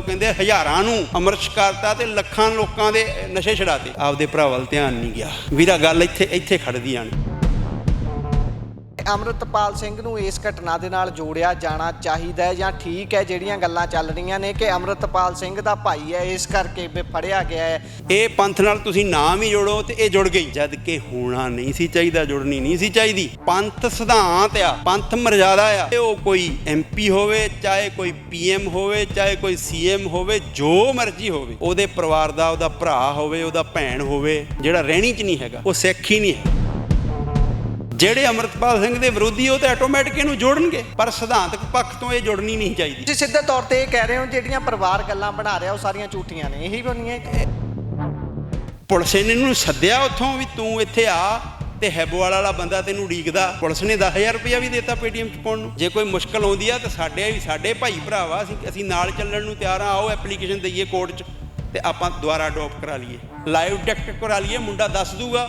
ਉਹ ਕਹਿੰਦੇ ਹਜ਼ਾਰਾਂ ਨੂੰ ਅਮਰ ਕਰਤਾ ਤੇ ਲੱਖਾਂ ਲੋਕਾਂ ਦੇ ਨਸ਼ੇ ਛਡਾਤੇ। ਆਪਦੇ ਭਰਾ ਵੱਲ ਧਿਆਨ ਨਹੀਂ ਗਿਆ। ਵੀਰਾ ਗੱਲ ਇੱਥੇ ਇੱਥੇ ਖੜਦੀ ਆਣੀ ਅੰਮ੍ਰਿਤਪਾਲ ਸਿੰਘ ਨੂੰ ਇਸ ਘਟਨਾ ਦੇ ਨਾਲ ਜੋੜਿਆ ਜਾਣਾ ਚਾਹੀਦਾ ਹੈ ਜਾਂ ਠੀਕ ਹੈ? ਜਿਹੜੀਆਂ ਗੱਲਾਂ ਚੱਲ ਰਹੀਆਂ ਨੇ ਕਿ ਅੰਮ੍ਰਿਤਪਾਲ ਸਿੰਘ ਦਾ ਭਾਈ ਹੈ, ਇਸ ਕਰਕੇ ਫੜਿਆ ਗਿਆ ਹੈ। ਇਹ ਪੰਥ ਨਾਲ ਤੁਸੀਂ ਨਾਮ ਹੀ ਜੋੜੋ ਤੇ ਇਹ ਜੁੜ ਗਈ। ਜਦ ਕਿ ਹੋਣਾ ਨਹੀਂ ਸੀ ਚਾਹੀਦਾ, ਜੁੜਨੀ ਨਹੀਂ ਸੀ ਚਾਹੀਦੀ। ਪੰਥ ਸਿਧਾਂਤ ਆ, ਪੰਥ ਮਰਜ਼ਾਦਾ ਆ। ਤੇ ਉਹ ਕੋਈ ਐਮਪੀ ਹੋਵੇ, ਚਾਹੇ ਕੋਈ ਪੀਐਮ ਹੋਵੇ, ਚਾਹੇ ਕੋਈ ਸੀਐਮ ਹੋਵੇ, ਜੋ ਮਰਜ਼ੀ ਹੋਵੇ। ਉਹਦੇ ਪਰਿਵਾਰ ਦਾ, ਉਹਦਾ ਭਰਾ ਹੋਵੇ, ਉਹਦਾ ਭੈਣ ਹੋਵੇ, ਜਿਹੜਾ ਰਹਿਣੀ ਚ ਨਹੀਂ ਹੈਗਾ, ਉਹ ਸਿੱਖ ਹੀ ਨਹੀਂ ਹੈ। ਜਿਹੜੇ ਅਮਰਤਪਾਲ ਸਿੰਘ ਦੇ ਵਿਰੋਧੀ ਉਹ ਤੇ ਆਟੋਮੈਟਿਕ ਇਹਨੂੰ ਜੋੜਨਗੇ। ਪਰ ਸਿਧਾਂਤਕ ਪੱਖ ਤੋਂ ਇਹ ਜੁੜਨੀ ਨਹੀਂ ਚਾਹੀਦੀ। ਤੁਸੀਂ ਸਿੱਧੇ ਤੌਰ ਤੇ ਇਹ ਕਹਿ ਰਹੇ ਹੋ ਜਿਹੜੀਆਂ ਪਰਿਵਾਰ ਗੱਲਾਂ ਬਣਾ ਰਿਹਾ ਉਹ ਸਾਰੀਆਂ ਝੂਠੀਆਂ ਨੇ। ਇਹੀ ਬਣੀਆਂ ਪੁਲਿਸ ਨੇ ਇਹਨੂੰ ਸੱਦਿਆ ਉੱਥੋਂ ਵੀ ਤੂੰ ਇੱਥੇ ਆ ਤੇ ਹੈਬੋਵਾਲ ਵਾਲਾ ਬੰਦਾ ਤੈਨੂੰ ਉਡੀਕਦਾ। ਪੁਲਿਸ ਨੇ 10000 ਰੁਪਇਆ ਵੀ ਦਿੱਤਾ ਪੇਟੀਐਮ ਚ ਪਾਉਣ ਨੂੰ। ਜੇ ਕੋਈ ਮੁਸ਼ਕਲ ਆਉਂਦੀ ਆ ਤਾਂ ਸਾਡੇ ਵੀ ਸਾਡੇ ਭਾਈ ਭਰਾਵਾ ਅਸੀਂ ਅਸੀਂ ਨਾਲ ਚੱਲਣ ਨੂੰ ਤਿਆਰ ਆ ਆਓ ਐਪਲੀਕੇਸ਼ਨ ਦਈਏ ਕੋਰਟ 'ਚ ਤੇ ਆਪਾਂ ਦੁਬਾਰਾ ਅਡਾਪਟ ਕਰਾ ਲਈਏ। ਲਾਈਵ ਡਿਟੈਕਟ ਕਰਾ ਲਈਏ ਮੁੰਡਾ ਦੱਸ ਦੂਗਾ।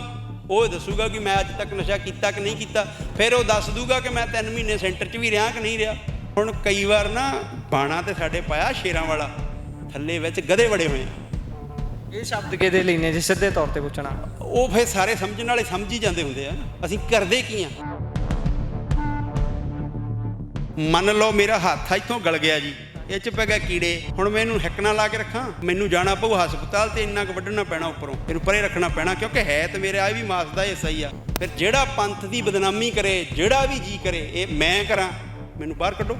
ਉਹ ਦੱਸੂਗਾ ਕਿ ਮੈਂ ਅੱਜ ਤੱਕ ਨਸ਼ਾ ਕੀਤਾ ਕਿ ਨਹੀਂ ਕੀਤਾ। ਫਿਰ ਉਹ ਦੱਸ ਦੂਗਾ ਕਿ ਮੈਂ 3 ਮਹੀਨੇ ਸੈਂਟਰ 'ਚ ਵੀ ਰਿਹਾ ਕਿ ਨਹੀਂ ਰਿਹਾ। ਹੁਣ ਕਈ ਵਾਰ ਨਾ ਬਾਣਾ ਤੇ ਸਾਡੇ ਪਾਇਆ ਸ਼ੇਰਾਂ ਵਾਲਾ ਥੱਲੇ ਵਿੱਚ ਗਧੇ ਬੜੇ ਹੋਏ ਇਹ ਸ਼ਬਦ ਕਿਹਦੇ ਲਈ ਨੇ ਜੀ? ਸਿੱਧੇ ਤੌਰ ਤੇ ਪੁੱਛਣਾ। ਉਹ ਫਿਰ ਸਾਰੇ ਸਮਝਣ ਵਾਲੇ ਸਮਝ ਹੀ ਜਾਂਦੇ ਹੁੰਦੇ ਆ। ਅਸੀਂ ਕਰਦੇ ਕੀ ਆ? ਮੰਨ ਲਓ ਮੇਰਾ ਹੱਥ ਇੱਥੋਂ ਗਲ ਗਿਆ ਜੀ। ਇਹ ਚ ਪੈ ਗਿਆ ਕੀੜੇ। ਹੁਣ ਮੈਂ ਇਹਨੂੰ ਹਿੱਕ ਨਾਲ ਲਾ ਕੇ ਰੱਖਾਂ। ਮੈਨੂੰ ਜਾਣਾ ਪਊ ਹਸਪਤਾਲ ਤੇ ਇੰਨਾ ਕੁ ਵੱਢਣਾ ਪੈਣਾ ਉੱਪਰੋਂ। ਇਹਨੂੰ ਪਰੇ ਰੱਖਣਾ ਪੈਣਾ ਕਿਉਂਕਿ ਹੈ ਤੇ ਮੇਰੇ ਆ ਵੀ ਮਾਸ ਦਾ ਹਿੱਸਾ ਹੀ ਆ। ਫਿਰ ਜਿਹੜਾ ਪੰਥ ਦੀ ਬਦਨਾਮੀ ਕਰੇ, ਜਿਹੜਾ ਵੀ ਜੀ ਕਰੇ, ਇਹ ਮੈਂ ਕਰਾਂ। ਮੈਨੂੰ ਬਾਹਰ ਕੱਢੋ।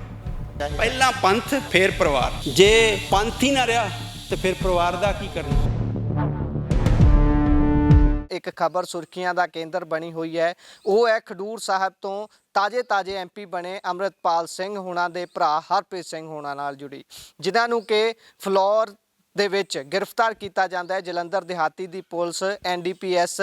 ਪਹਿਲਾਂ ਪੰਥ, ਫਿਰ ਪਰਿਵਾਰ। ਜੇ ਪੰਥ ਹੀ ਨਾ ਰਿਹਾ, ਤੇ ਫਿਰ ਪਰਿਵਾਰ ਦਾ ਕੀ ਕਰਨਾ? ਇੱਕ ਖਬਰ ਸੁਰਖੀਆਂ ਦਾ ਕੇਂਦਰ ਬਣੀ ਹੋਈ ਹੈ। ਉਹ ਹੈ ਖਡੂਰ ਸਾਹਿਬ ਤੋਂ ਤਾਜੇ ਤਾਜੇ ਐਮਪੀ ਬਣੇ ਅੰਮ੍ਰਿਤਪਾਲ ਸਿੰਘ ਹੁਣਾਂ ਦੇ ਭਰਾ ਹਰਪ੍ਰੀਤ ਸਿੰਘ ਹੁਣਾਂ ਨਾਲ ਜੁੜੀ। ਜਿਨ੍ਹਾਂ ਨੂੰ ਕਿ ਫਲੋਰ ਦੇ ਵਿੱਚ ਗ੍ਰਿਫਤਾਰ ਕੀਤਾ ਜਾਂਦਾ ਹੈ। ਜਲੰਧਰ ਦਿਹਾਤੀ ਦੀ ਪੁਲਿਸ ਐਨਡੀਪੀਐਸ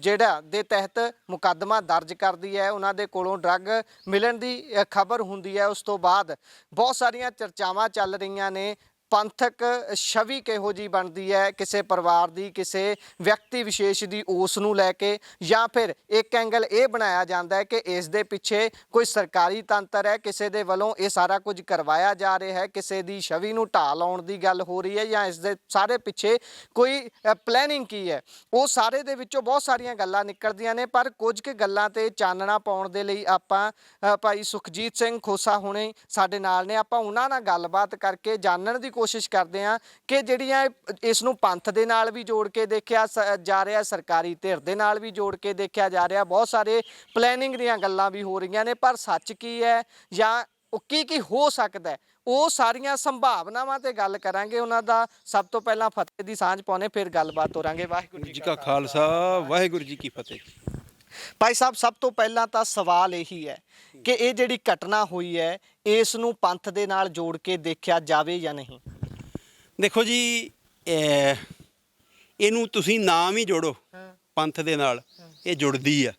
ਜਿਹੜਾ ਦੇ ਤਹਿਤ ਮੁਕੱਦਮਾ ਦਰਜ ਕਰਦੀ ਹੈ। ਉਹਨਾਂ ਦੇ ਕੋਲੋਂ ਡਰੱਗ ਮਿਲਣ ਦੀ ਖਬਰ ਹੁੰਦੀ ਹੈ। ਉਸ ਤੋਂ ਬਾਅਦ ਬਹੁਤ ਸਾਰੀਆਂ ਚਰਚਾਵਾਂ ਚੱਲ ਰਹੀਆਂ ਨੇ। ਪੰਥਕ ਛਵੀ ਕਿਹੋ ਜੀ ਬਣਦੀ ਹੈ? ਕਿਸੇ ਪਰਿਵਾਰ ਦੀ, ਕਿਸੇ ਵਿਅਕਤੀ ਵਿਸ਼ੇਸ਼ ਦੀ ਉਸ ਨੂੰ ਲੈ ਕੇ ਜਾਂ ਫਿਰ ਇੱਕ ਐਂਗਲ ਇਹ ਬਣਾਇਆ ਜਾਂਦਾ ਹੈ ਕਿ ਇਸ ਦੇ ਪਿੱਛੇ ਕੋਈ ਸਰਕਾਰੀ ਤੰਤਰ ਹੈ? ਕਿਸੇ ਦੇ ਵੱਲੋਂ ਇਹ ਸਾਰਾ ਕੁਝ ਕਰਵਾਇਆ ਜਾ ਰਿਹਾ ਹੈ? ਕਿਸੇ ਦੀ ਛਵੀ ਨੂੰ ਢਾਹ ਲਾਉਣ ਦੀ ਗੱਲ ਹੋ ਰਹੀ ਹੈ ਜਾਂ ਇਸ ਦੇ ਸਾਰੇ ਪਿੱਛੇ ਕੋਈ ਪਲੈਨਿੰਗ ਕੀ ਹੈ? ਉਹ ਸਾਰੇ ਦੇ ਵਿੱਚੋਂ ਬਹੁਤ ਸਾਰੀਆਂ ਗੱਲਾਂ ਨਿਕਲਦੀਆਂ ਨੇ, ਪਰ ਕੁਝ ਕੁ ਗੱਲਾਂ ਤੇ ਚਾਨਣਾ ਪਾਉਣ ਦੇ ਲਈ ਆਪਾਂ ਭਾਈ ਸੁਖਜੀਤ ਸਿੰਘ ਖੋਸਾ ਹੁਣੇ ਸਾਡੇ ਨਾਲ ਨੇ। ਆਪਾਂ ਉਹਨਾਂ ਨਾਲ ਗੱਲਬਾਤ ਕਰਕੇ ਜਾਣਨ ਦੀ ਕੋਸ਼ਿਸ਼ ਕਰਦੇ ਹਾਂ ਕਿ ਜਿਹੜੀਆਂ ਇਸ ਨੂੰ ਪੰਥ ਦੇ ਨਾਲ ਵੀ ਜੋੜ ਕੇ ਦੇਖਿਆ ਜਾ ਰਿਹਾ ਸਰਕਾਰੀ ਧਿਰ ਦੇ ਨਾਲ ਵੀ ਜੋੜ ਕੇ ਦੇਖਿਆ ਜਾ ਰਿਹਾ। ਬਹੁਤ ਸਾਰੇ ਪਲੈਨਿੰਗ ਦੀਆਂ ਗੱਲਾਂ ਵੀ ਹੋ ਰਹੀਆਂ ਨੇ ਪਰ ਸੱਚ ਕੀ ਹੈ ਜਾਂ ਉਹ ਕੀ ਕੀ ਹੋ ਸਕਦਾ ਉਹ ਸਾਰੀਆਂ ਸੰਭਾਵਨਾਵਾਂ ਤੇ ਗੱਲ ਕਰਾਂਗੇ ਉਹਨਾਂ ਦਾ। ਸਭ ਤੋਂ ਪਹਿਲਾਂ ਫਤਿਹ ਦੀ ਸਾਂਝ ਪਾਉਣੇ ਫਿਰ ਗੱਲਬਾਤ ਹੋਰਾਂਗੇ ਵਾਹਿਗੁਰੂ ਜੀ ਕਾ ਖਾਲਸਾ ਵਾਹਿਗੁਰੂ ਜੀ ਕੀ ਫਤਿਹ। ਭਾਈ ਸਾਹਿਬ ਸਭ ਤੋਂ ਪਹਿਲਾਂ ਤਾਂ ਸਵਾਲ ਇਹੀ ਹੈ ਕਿ ਇਹ ਜਿਹੜੀ ਘਟਨਾ ਹੋਈ ਹੈ ਇਸ ਨੂੰ ਪੰਥ ਦੇ ਨਾਲ ਜੋੜ ਕੇ ਦੇਖਿਆ ਜਾਵੇ ਜਾਂ ਨਹੀਂ? ਦੇਖੋ ਜੀ ਇਹ- ਇਹਨੂੰ ਤੁਸੀਂ ਨਾਮ ਹੀ ਜੋੜੋ ਪੰਥ ਦੇ ਨਾਲ। ਇਹ ਜੁੜਦੀ ਆ।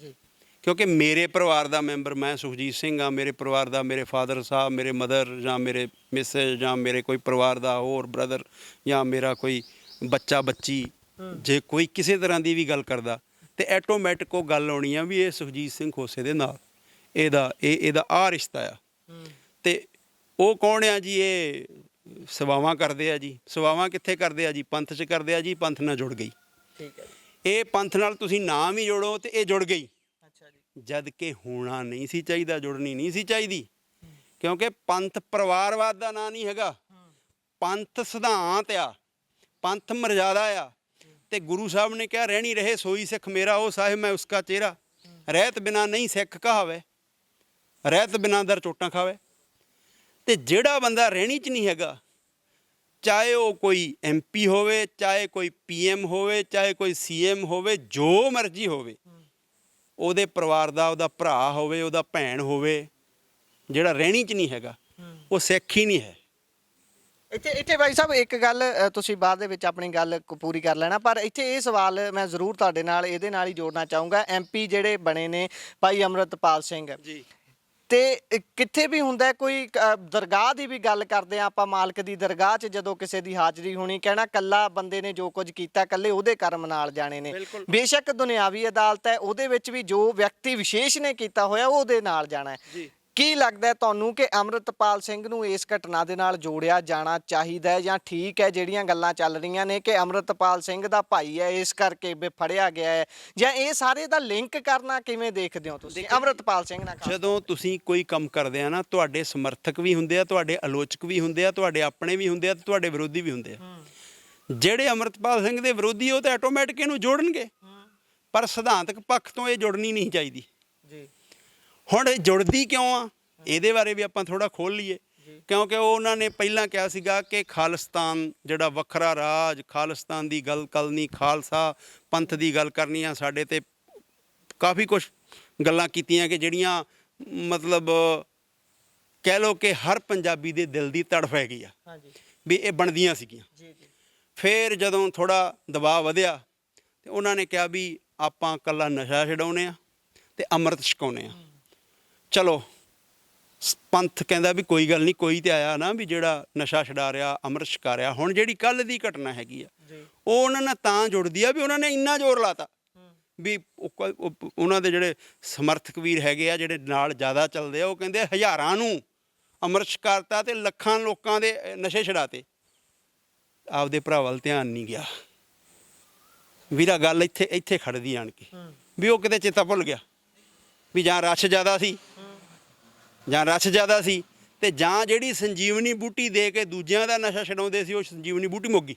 ਜੀ। ਕਿਉਂਕਿ ਮੇਰੇ ਪਰਿਵਾਰ ਦਾ ਮੈਂਬਰ ਮੈਂ ਸੁਖਜੀਤ ਸਿੰਘ ਆ ਮੇਰੇ ਪਰਿਵਾਰ ਦਾ ਮੇਰੇ ਫਾਦਰ ਸਾਹਿਬ ਮੇਰੇ ਮਦਰ ਜਾਂ ਮੇਰੇ ਮਿਸੇਜ ਜਾਂ ਮੇਰੇ ਕੋਈ ਪਰਿਵਾਰ ਦਾ ਹੋਰ ਬ੍ਰਦਰ ਜਾਂ ਮੇਰਾ ਕੋਈ ਬੱਚਾ ਬੱਚੀ ਜੇ ਕੋਈ ਕਿਸੇ ਤਰ੍ਹਾਂ ਦੀ ਵੀ ਗੱਲ ਕਰਦਾ ਤੇ ਆਟੋਮੈਟਿਕ ਉਹ ਗੱਲ ਆਉਣੀ ਆ ਵੀ ਇਹ ਸੁਖਜੀਤ ਸਿੰਘ ਖੋਸੇ ਦੇ ਨਾਲ। ਇਹਦਾ ਇਹ ਇਹਦਾ ਆ ਰਿਸ਼ਤਾ ਆ। ਤੇ ਉਹ ਕੌਣ ਆ ਜੀ? ਇਹ ਸੇਵਾਵਾਂ ਕਰਦੇ ਆ ਜੀ। ਸੇਵਾਵਾਂ ਕਿੱਥੇ ਕਰਦੇ ਆ ਜੀ? ਪੰਥ 'ਚ ਕਰਦੇ ਆ ਜੀ ਪੰਥ ਨਾਲ ਜੁੜ ਗਈ। ਠੀਕ ਹੈ ਇਹ ਪੰਥ ਨਾਲ ਤੁਸੀਂ ਨਾਮ ਹੀ ਜੋੜੋ ਤੇ ਇਹ ਜੁੜ ਗਈ। ਅੱਛਾ ਜੀ। ਜਦ ਕਿ ਹੋਣਾ ਨਹੀਂ ਸੀ ਚਾਹੀਦਾ ਜੁੜਨੀ ਨਹੀਂ ਸੀ ਚਾਹੀਦੀ। ਕਿਉਂਕਿ ਪੰਥ ਪਰਿਵਾਰਵਾਦ ਦਾ ਨਾਂ ਨਹੀਂ ਹੈਗਾ। ਪੰਥ ਸਿਧਾਂਤ ਆ। ਪੰਥ ਮਰਜ਼ਾਦਾ ਆ। ਤੇ ਗੁਰੂ ਸਾਹਿਬ ਨੇ ਕਿਹਾ ਰਹਿਣੀ ਰਹੇ ਸੋਈ ਸਿੱਖ ਮੇਰਾ ਉਹ ਸਾਹਿਬ ਮੈਂ ਉਸਕਾ ਚਿਹਰਾ। ਰਹਿਤ ਬਿਨਾ ਨਹੀਂ ਸਿੱਖ ਕਹਾਵੇ। ਰਹਿਤ ਬਿਨਾ ਦਰ ਚੋਟਾਂ ਖਾਵੇ। ਤੇ ਜਿਹੜਾ ਬੰਦਾ ਰਹਿਣੀ ਚ ਨਹੀਂ ਹੈਗਾ ਚਾਹੇ ਉਹ ਕੋਈ ਐਮਪੀ ਹੋਵੇ ਚਾਹੇ ਕੋਈ ਪੀਐਮ ਹੋਵੇ ਚਾਹੇ ਕੋਈ ਸੀਐਮ ਹੋਵੇ ਜੋ ਮਰਜ਼ੀ ਹੋਵੇ ਉਹਦੇ ਪਰਿਵਾਰ ਦਾ ਉਹਦਾ ਭਰਾ ਹੋਵੇ ਉਹਦਾ ਭੈਣ ਹੋਵੇ ਜਿਹੜਾ ਰਹਿਣੀ ਚ ਨਹੀਂ ਹੈਗਾ ਉਹ ਸਿੱਖ ਹੀ ਨਹੀਂ ਹੈ। ਇੱਥੇ ਇੱਥੇ ਭਾਈ ਸਾਹਿਬ ਇੱਕ ਗੱਲ ਅ, ਤੁਸੀਂ ਬਾਅਦ ਦੇ ਵਿੱਚ ਆਪਣੀ ਗੱਲ ਕ- ਪੂਰੀ ਕਰ ਲੈਣਾ ਪਰ ਇੱਥੇ ਇਹ ਸਵਾਲ ਮੈਂ ਜ਼ਰੂਰ ਤੁਹਾਡੇ ਨਾਲ ਇਹਦੇ ਨਾਲ ਹੀ ਜੋੜਨਾ ਚਾਹੂੰਗਾ। ਐਮਪੀ ਜਿਹੜੇ ਬਣੇ ਨੇ ਭਾਈ ਅਮਰਤਪਾਲ ਸਿੰਘ। ਜੀ। ਤੇ ਕਿੱਥੇ ਵੀ ਹੁੰਦਾ ਕੋਈ ਦਰਗਾਹ ਦੀ ਵੀ ਗੱਲ ਕਰਦੇ ਆ ਆਪਾਂ ਮਾਲਕ ਦੀ ਦਰਗਾਹ 'ਚ ਜਦੋਂ ਕਿਸੇ ਦੀ ਹਾਜ਼ਰੀ ਹੋਣੀ ਕਹਿਣਾ ਕੱਲਾ ਬੰਦੇ ਨੇ ਜੋ ਕੁਝ ਕੀਤਾ ਕੱਲੇ ਉਹਦੇ ਕਰਮ ਨਾਲ ਜਾਣੇ ਨੇ। ਬੇਸ਼ੱਕ ਦੁਨਿਆਵੀ ਅਦਾਲਤ ਹੈ ਉਹਦੇ ਵਿੱਚ ਵੀ ਜੋ ਵਿਅਕਤੀ ਵਿਸ਼ੇਸ਼ ਨੇ ਕੀਤਾ ਹੋਇਆ ਉਹ ਉਹਦੇ ਨਾਲ ਜਾਣਾ ਹੈ। ਕੀ ਲੱਗਦਾ ਹੈ ਤੁਹਾਨੂੰ ਕਿ ਅਮਰਤਪਾਲ ਸਿੰਘ ਨੂੰ ਇਸ ਘਟਨਾ ਦੇ ਨਾਲ ਜੋੜਿਆ ਜਾਣਾ ਚਾਹੀਦਾ ਹੈ ਜਾਂ ਠੀਕ ਹੈ ਜਿਹੜੀਆਂ ਗੱਲਾਂ ਚੱਲ ਰਹੀਆਂ ਨੇ ਕਿ ਅਮਰਤਪਾਲ ਸਿੰਘ ਦਾ ਭਾਈ ਹੈ ਇਸ ਕਰਕੇ ਵੀ ਫੜਿਆ ਗਿਆ ਹੈ? ਜਾਂ ਇਹ ਸਾਰੇ ਦਾ ਲਿੰਕ ਕਰਨਾ ਕਿਵੇਂ ਦੇਖਦੇ ਹੋ ਤੁਸੀਂ? ਅਮਰਤਪਾਲ ਸਿੰਘ ਨਾਲ ਖਾਸ- ਜਦੋਂ ਤੁਸੀਂ ਕੋਈ ਕੰਮ ਕਰਦੇ ਆ ਨਾ ਤੁਹਾਡੇ ਸਮਰਥਕ ਵੀ ਹੁੰਦੇ ਆ ਤੁਹਾਡੇ ਆਲੋਚਕ ਵੀ ਹੁੰਦੇ ਆ ਤੁਹਾਡੇ ਆਪਣੇ ਵੀ ਹੁੰਦੇ ਆ ਤੇ ਤੁਹਾਡੇ ਵਿਰੋਧੀ ਵੀ ਹੁੰਦੇ ਆ। ਜਿਹੜੇ ਅਮਰਤਪਾਲ ਸਿੰਘ ਦੇ ਵਿਰੋਧੀ ਉਹ ਤਾਂ ਆਟੋਮੈਟਿਕ ਇਹਨੂੰ ਜੋੜਨਗੇ। ਪਰ ਸਿਧਾਂਤਕ ਪੱਖ ਤੋਂ ਇਹ ਜੁੜਨੀ ਨਹੀਂ ਚਾਹੀਦੀ। ਹੁਣ ਇਹ ਜੁੜਦੀ ਕਿਉਂ ਆ? ਇਹਦੇ ਬਾਰੇ ਵੀ ਆਪਾਂ ਥੋੜਾ ਖੋਲ ਲਈਏ। ਕਿਉਂਕਿ ਉਹ ਉਹਨਾਂ ਨੇ ਪਹਿਲਾਂ ਕਿਹਾ ਸੀਗਾ ਕਿ ਖਾਲਿਸਤਾਨ ਜਿਹੜਾ ਵੱਖਰਾ ਰਾਜ ਖਾਲਿਸਤਾਨ ਦੀ ਗੱਲ ਕਰਨੀ ਖਾਲਸਾ ਪੰਥ ਦੀ ਗੱਲ ਕਰਨੀ ਆ ਸਾਡੇ ਤੇ ਕਾਫੀ ਕੁਝ ਗੱਲਾਂ ਕੀਤੀਆਂ ਕਿ ਜਿਹੜੀਆਂ ਮਤਲਬ ਕਹਿ ਲਓ ਕਿ ਹਰ ਪੰਜਾਬੀ ਦੇ ਦਿਲ ਦੀ ਤੜਫ ਹੈਗੀ ਆ। ਹਾਂਜੀ। ਵੀ ਇਹ ਬਣਦੀਆਂ ਸੀਗੀਆਂ। ਜੀ ਜੀ। ਫਿਰ ਜਦੋਂ ਥੋੜਾ ਦਬਾਅ ਵਧਿਆ ਤੇ ਉਹਨਾਂ ਨੇ ਕਿਹਾ ਵੀ ਆਪਾਂ ਕੱਲਾ ਨਸ਼ਾ ਛਡਾਉਨੇ ਆ ਤੇ ਅੰਮ੍ਰਿਤ ਛਕਾਉਨੇ ਆ। ਚਲੋ ਪੰਥ ਕਹਿੰਦਾ ਵੀ ਕੋਈ ਗੱਲ ਨਹੀਂ ਕੋਈ ਤੇ ਆਇਆ ਨਾ ਵੀ ਜਿਹੜਾ ਨਸ਼ਾ ਛਡਾ ਰਿਹਾ ਅੰਮ੍ਰਿਤ ਛਕਾ ਰਿਹਾ ਹੁਣ ਜਿਹੜੀ ਕੱਲ ਦੀ ਘਟਨਾ ਹੈਗੀ ਆ ਉਹ ਉਹਨਾਂ ਨਾਲ ਤਾਂ ਜੁੜਦੀ ਆ ਵੀ ਉਹਨਾਂ ਨੇ ਇੰਨਾ ਜ਼ੋਰ ਲਾਤਾ। ਵੀ ਉਹਨਾਂ ਦੇ ਜਿਹੜੇ ਸਮਰਥਕ ਵੀਰ ਹੈਗੇ ਆ ਜਿਹੜੇ ਨਾਲ ਜ਼ਿਆਦਾ ਚੱਲਦੇ ਆ ਉਹ ਕਹਿੰਦੇ ਹਜ਼ਾਰਾਂ ਨੂੰ ਅੰਮ੍ਰਿਤ ਛਕਾਤਾ ਤੇ ਲੱਖਾਂ ਲੋਕਾਂ ਦੇ ਨਸ਼ੇ ਛਡਾਤੇ। ਆਪਦੇ ਭਰਾ ਵੱਲ ਧਿਆਨ ਨਹੀਂ ਗਿਆ। ਵੀਰਾ ਗੱਲ ਇੱਥੇ ਇੱਥੇ ਖੜਦੀ ਆਣ ਕੇ। ਵੀ ਉਹ ਕਿਤੇ ਚੇਤਾ ਭੁੱਲ ਗਿਆ। ਵੀ ਜਾਂ ਰਸ਼ ਜ਼ਿਆਦਾ ਸੀ ਜਾਂ ਰਸ਼ ਜ਼ਿਆਦਾ ਸੀ ਤੇ ਜਾਂ ਜਿਹੜੀ ਸੰਜੀਵਨੀ ਬੂਟੀ ਦੇ ਕੇ ਦੂਜਿਆਂ ਦਾ ਨਸ਼ਾ ਛਡਾਉਂਦੇ ਸੀ ਉਹ ਸੰਜੀਵਨੀ ਬੂਟੀ ਮੁੱਕ ਗਈ।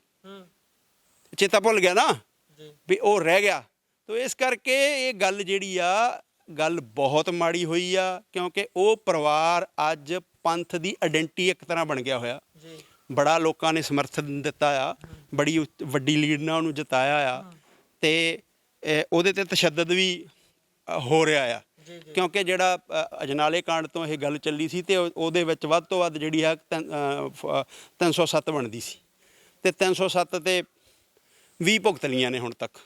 ਚੇਤਾ ਭੁੱਲ ਗਿਆ ਨਾ? ਜੀ। ਵੀ ਉਹ ਰਹਿ ਗਿਆ। ਤੋ ਇਸ ਕਰਕੇ ਇਹ ਗੱਲ ਜਿਹੜੀ ਆ ਗੱਲ ਬਹੁਤ ਮਾੜੀ ਹੋਈ ਆ ਕਿਉਂਕਿ ਉਹ ਪਰਿਵਾਰ ਅੱਜ ਪੰਥ ਦੀ ਆਇਡੈਂਟੀ ਇੱਕ ਤਰ੍ਹਾਂ ਬਣ ਗਿਆ ਹੋਇਆ। ਜੀ। ਬੜਾ ਲੋਕਾਂ ਨੇ ਸਮਰਥਨ ਦਿੱਤਾ ਆ ਬੜੀ ਵੱਡੀ ਲੀਡ ਨਾਲ ਉਹਨੂੰ ਜਿਤਾਇਆ ਆ। ਤੇ ਉਹਦੇ ਤੇ ਤਸ਼ੱਦਦ ਵੀ ਹੋ ਰਿਹਾ ਆ। ਕਿਉਂਕਿ ਜਿਹੜਾ ਅਜਨਾਲੇ ਕਾਂਡ ਤੋਂ ਇਹ ਗੱਲ ਚੱਲੀ ਸੀ ਤੇ ਉਹ- ਉਹਦੇ ਵਿੱਚ ਵੱਧ ਤੋਂ ਵੱਧ ਜਿਹੜੀ ਫ- 307 ਬਣਦੀ ਸੀ। ਤੇ 307 ਤੇ 20 ਭੁਗਤ ਲਈਆਂ ਨੇ ਹੁਣ ਤੱਕ।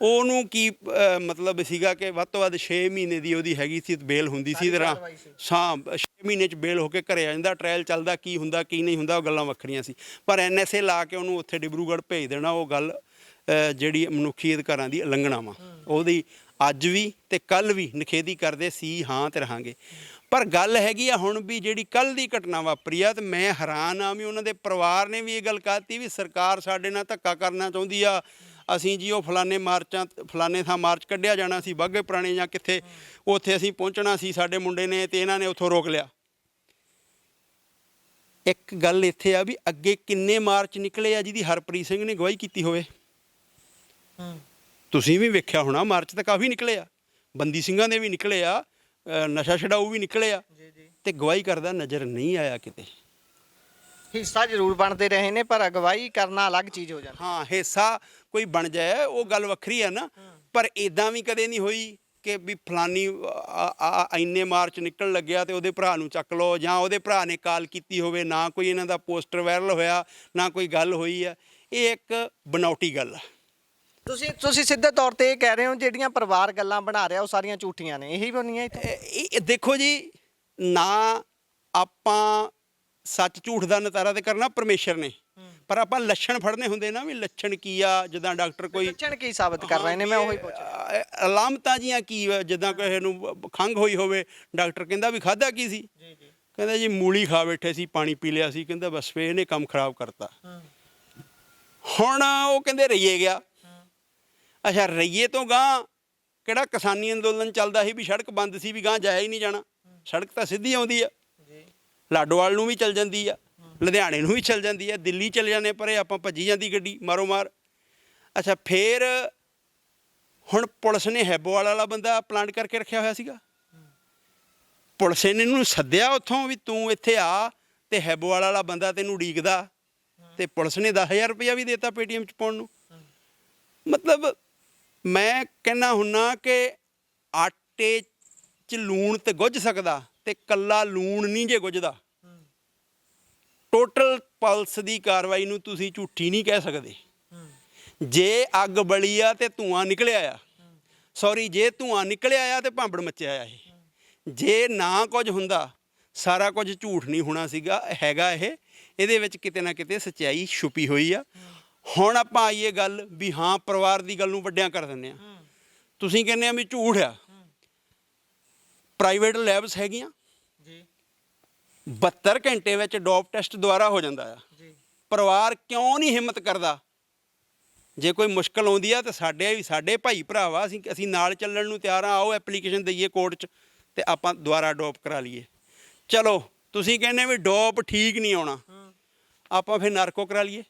ਉਹਨੂੰ ਕੀ ਮਤਲਬ ਸੀਗਾ ਕਿ ਵੱਧ ਤੋਂ ਵੱਧ 6 ਮਹੀਨੇ ਦੀ ਉਹਦੀ ਹੈਗੀ ਸੀ ਬੇਲ ਹੁੰਦੀ ਸੀ ਕਾਰਵਾਈ ਸੀ। ਹਾਂ 6 ਮਹੀਨੇ ਚ ਬੇਲ ਹੋ ਕੇ ਘਰੇ ਆ ਜਾਂਦਾ ਟ੍ਰਾਇਲ ਚੱਲਦਾ ਕੀ ਹੁੰਦਾ ਕੀ ਨਹੀਂ ਹੁੰਦਾ ਉਹ ਗੱਲਾਂ ਵੱਖਰੀਆਂ ਸੀ। ਪਰ ਐਨਐਸਏ ਲਾ ਕੇ ਉਹਨੂੰ ਉੱਥੇ ਡਿਬਰੂਗੜ੍ਹ ਭੇਜ ਦੇਣਾ ਉਹ ਗੱਲ ਜਿਹੜੀ ਮਨੁੱਖੀ ਅਧਿਕਾਰਾਂ ਦੀ ਉਲੰਘਣਾ ਵਾ। ਉਹਦੀ ਅੱਜ ਵੀ ਤੇ ਕੱਲ ਵੀ ਨਿਖੇਧੀ ਕਰਦੇ ਸੀ, ਹਾਂ ਤੇ ਰਹਾਂਗੇ। ਪਰ ਗੱਲ ਹੈਗੀ ਆ ਹੁਣ ਵੀ ਜਿਹੜੀ ਕੱਲ ਦੀ ਘਟਨਾ ਵਾਪਰੀ ਆ ਤੇ ਮੈਂ ਹੈਰਾਨ ਆ ਵੀ ਉਹਨਾਂ ਦੇ ਪਰਿਵਾਰ ਨੇ ਵੀ ਇਹ ਗੱਲ ਕਹਤੀ ਵੀ ਸਰਕਾਰ ਸਾਡੇ ਨਾਲ ਧੱਕਾ ਕਰਨਾ ਚਾਹੁੰਦੀ ਆ। ਅਸੀਂ ਜੀ ਉਹ ਫਲਾਣੇ ਮਾਰਚਾਂ, ਫਲਾਣੇ ਥਾਂ ਮਾਰਚ ਕੱਢਿਆ ਜਾਣਾ ਸੀ ਬਾਗੇ ਪੁਰਾਣੇ ਜਾਂ ਕਿੱਥੇ, ਉੱਥੇ ਅਸੀਂ ਪਹੁੰਚਣਾ ਸੀ ਸਾਡੇ ਮੁੰਡੇ ਨੇ ਤੇ ਇਹਨਾਂ ਨੇ ਉੱਥੋਂ ਰੋਕ ਲਿਆ। ਇੱਕ ਗੱਲ ਇੱਥੇ ਆ ਵੀ ਅੱਗੇ ਕਿੰਨੇ ਮਾਰਚ ਨਿਕਲੇ ਆ ਜਿਹਦੀ ਹਰਪ੍ਰੀਤ ਸਿੰਘ ਨੇ ਗਵਾਹੀ ਕੀਤੀ ਹੋਵੇ। ਤੁਸੀਂ ਵੀ ਵੇਖਿਆ ਹੋਣਾ ਮਾਰਚ ਤਾਂ ਕਾਫੀ ਨਿਕਲੇ ਆ ਬੰਦੀ ਸਿੰਘਾਂ ਦੇ ਵੀ ਨਿਕਲੇ ਆ ਨਸ਼ਾ ਛਡਾਊ ਵੀ ਨਿਕਲੇ ਆ ਤੇ ਗਵਾਹੀ ਕਰਦਾ ਨਜ਼ਰ ਨਹੀਂ ਆਇਆ ਕਿਤੇ। ਹਿੱਸਾ ਜ਼ਰੂਰ ਬਣਦੇ ਰਹੇ ਨੇ ਪਰ ਅਗਵਾਈ ਕਰਨਾ ਅਲੱਗ ਚੀਜ਼ ਹੋ ਜਾਂਦੀ। ਹਾਂ ਹਿੱਸਾ ਕੋਈ ਬਣ ਜਾਏ ਉਹ ਗੱਲ ਵੱਖਰੀ ਆ ਨਾ। ਪਰ ਇਦਾਂ ਵੀ ਕਦੇ ਨਹੀਂ ਹੋਈ ਕਿ ਵੀ ਫਲਾਨੀ ਇੰਨੇ ਮਾਰਚ ਨਿਕਲਣ ਲੱਗਿਆ ਤੇ ਉਹਦੇ ਭਰਾ ਨੂੰ ਚੱਕ ਲਓ ਜਾਂ ਉਹਦੇ ਭਰਾ ਨੇ ਕਾਲ ਕੀਤੀ ਹੋਵੇ ਨਾ ਕੋਈ ਇਹਨਾਂ ਦਾ ਪੋਸਟਰ ਵਾਇਰਲ ਹੋਇਆ ਨਾ ਕੋਈ ਗੱਲ ਹੋਈ ਆ। ਇਹ ਇੱਕ ਬਨੌਟੀ ਗੱਲ ਆ। ਤੁਸੀਂ ਤੁਸੀਂ ਸਿੱਧੇ ਤੌਰ ਤੇ ਇਹ ਕਹਿ ਰਹੇ ਹੋ ਜਿਹੜੀਆਂ ਪਰਿਵਾਰ ਗੱਲਾਂ ਬਣਾ ਰਿਹਾ ਉਹ ਸਾਰੀਆਂ ਝੂਠੀਆਂ ਨੇ ਇਹੀ ਬਣੀਆਂ ਇੱਥੇ? ਇਹ ਦੇਖੋ ਜੀ ਨਾ ਆਪਾਂ ਸੱਚ ਝੂਠ ਦਾ ਨਤਾਰਾ ਤੇ ਕਰਨਾ ਪਰਮੇਸ਼ਰ ਨੇ। ਪਰ ਆਪਾਂ ਲੱਛਣ ਫੜਨੇ ਹੁੰਦੇ ਨਾ ਵੀ ਲੱਛਣ ਕੀ ਆ ਜਿੱਦਾਂ ਡਾਕਟਰ ਕੋਈ ਲੱਛਣ ਕੀ ਸਾਬਤ ਕਰ ਰਹੇ ਨੇ ਮੈਂ ਉਹੀ ਪੁੱਛ ਰਿਹਾ। ਅ, ਅਲਾਮਤਾਂ ਜੀਆਂ ਕੀ ਜਿੱਦਾਂ ਕਿਸੇ ਨੂੰ ਖੰਘ ਹੋਈ ਹੋਵੇ ਡਾਕਟਰ ਕਹਿੰਦਾ ਵੀ ਖਾਦਾ ਕੀ ਸੀ? ਜੀ ਜੀ। ਕਹਿੰਦਾ ਜੀ ਮੂਲੀ ਖਾ ਬੈਠੇ ਸੀ ਪਾਣੀ ਪੀ ਲਿਆ ਸੀ ਕਹਿੰਦਾ ਬਸ ਫੇ ਇਹਨੇ ਕੰਮ ਖਰਾਬ ਕਰਤਾ। ਹੁਣ ਉਹ ਕਹਿੰਦੇ ਰਈਏ ਗਿਆ। ਅੱਛਾ ਰਈਏ ਤੋਂ ਗਾਂ ਕਿਹੜਾ ਕਿਸਾਨੀ ਅੰਦੋਲਨ ਚੱਲਦਾ ਸੀ ਵੀ ਸੜਕ ਬੰਦ ਸੀ ਵੀ ਗਾਂ ਜਾਇਆ ਹੀ ਨਹੀਂ ਜਾਣਾ। ਸੜਕ ਤਾਂ ਸਿੱਧੀ ਆਉਂਦੀ ਆ। ਜੀ। ਲਾਡੋਵਾਲ ਨੂੰ ਵੀ ਚੱਲ ਜਾਂਦੀ ਆ ਲੁਧਿਆਣੇ ਨੂੰ ਵੀ ਚੱਲ ਜਾਂਦੀ ਆ ਦਿੱਲੀ ਚੱਲ ਜਾਂਦੇ ਪਰੇ ਆਪਾਂ ਭੱਜੀ ਜਾਂਦੀ ਗੱਡੀ ਮਾਰੋ ਮਾਰ ਅੱਛਾ ਫੇਰ ਹੁਣ ਪੁਲਿਸ ਨੇ ਹੈਬੋਵਾਲ ਵਾਲਾ ਬੰਦਾ ਪਲਾਂਟ ਕਰਕੇ ਰੱਖਿਆ ਹੋਇਆ ਸੀਗਾ। ਪੁਲਿਸ ਨੇ ਇਹਨੂੰ ਸੱਦਿਆ ਉੱਥੋਂ ਵੀ ਤੂੰ ਇੱਥੇ ਆ ਤੇ ਹੈਬੋਵਾਲ ਵਾਲਾ ਬੰਦਾ ਤੈਨੂੰ ਉਡੀਕਦਾ ਤੇ ਪੁਲਿਸ ਨੇ 10000 ਰੁਪਇਆ ਵੀ ਦੇਤਾ ਪੇਟੀਐਮ ਚ ਪਾਉਣ ਨੂੰ। ਮਤਲਬ ਮੈਂ ਕਹਿੰਦਾ ਹੁੰਨਾ ਕਿ ਆਟੇ 'ਚ ਲੂਣ ਤੇ ਗੁੱਝ ਸਕਦਾ ਤੇ ਕੱਲਾ ਲੂਣ ਨਹੀਂ ਜੇ ਗੁੱਝਦਾ। ਟੋਟਲ ਪਲਸ ਦੀ ਕਾਰਵਾਈ ਨੂੰ ਤੁਸੀਂ ਝੂਠੀ ਨਹੀਂ ਕਹਿ ਸਕਦੇ। ਜੇ ਅੱਗ ਬਲੀ ਆ ਤੇ ਧੂਆਂ ਨਿਕਲਿਆ ਆ। ਸੌਰੀ ਜੇ ਧੂਆਂ ਨਿਕਲਿਆ ਆ ਤੇ ਭਾਂਬੜ ਮੱਚਿਆ ਆ ਇਹ। ਜੇ ਨਾ ਕੁਝ ਹੁੰਦਾ, ਸਾਰਾ ਕੁਝ ਝੂਠ ਨਹੀਂ ਹੋਣਾ ਸੀਗਾ, ਹੈਗਾ ਇਹ। ਇਹਦੇ ਵਿੱਚ ਕਿਤੇ ਨਾ ਕਿਤੇ ਸੱਚਾਈ ਛੁਪੀ ਹੋਈ ਆ। ਹੁਣ ਆਪਾਂ ਆਈਏ ਗੱਲ ਵੀ ਹਾਂ ਪਰਿਵਾਰ ਦੀ ਗੱਲ ਨੂੰ ਵੱਡਿਆਂ ਕਰ ਦਿੰਦੇ ਆ ਤੁਸੀਂ ਕਹਿੰਦੇ ਆ ਵੀ ਝੂਠ ਆ। ਪ੍ਰਾਈਵੇਟ ਲੈਬਸ ਹੈਗੀਆਂ। 72 ਘੰਟੇ ਵਿੱਚ ਡੋਪ ਟੈਸਟ ਦੁਆਰਾ ਹੋ ਜਾਂਦਾ ਆ। ਜੀ। ਪਰਿਵਾਰ ਕਿਉਂ ਨਹੀਂ ਹਿੰਮਤ ਕਰਦਾ? ਜੇ ਕੋਈ ਮੁਸ਼ਕਲ ਆਉਂਦੀ ਆ ਤਾਂ ਸਾਡੇ ਵੀ ਸਾਡੇ ਭਾਈ ਭਰਾਵਾ ਅਸੀਂ ਅਸੀਂ ਨਾਲ ਚੱਲਣ ਨੂੰ ਤਿਆਰ ਆ ਆਓ ਐਪਲੀਕੇਸ਼ਨ ਦਈਏ ਕੋਰਟ 'ਚ ਤੇ ਆਪਾਂ ਦੁਬਾਰਾ ਡੋਪ ਕਰਾ ਲਈਏ। ਚਲੋ ਤੁਸੀਂ ਕਹਿੰਦੇ ਵੀ ਡੋਪ ਠੀਕ ਨਹੀਂ ਆਉਣਾ। ਆਪਾਂ ਫਿਰ ਨਾਰਕੋ ਕਰਾ ਲਈਏ।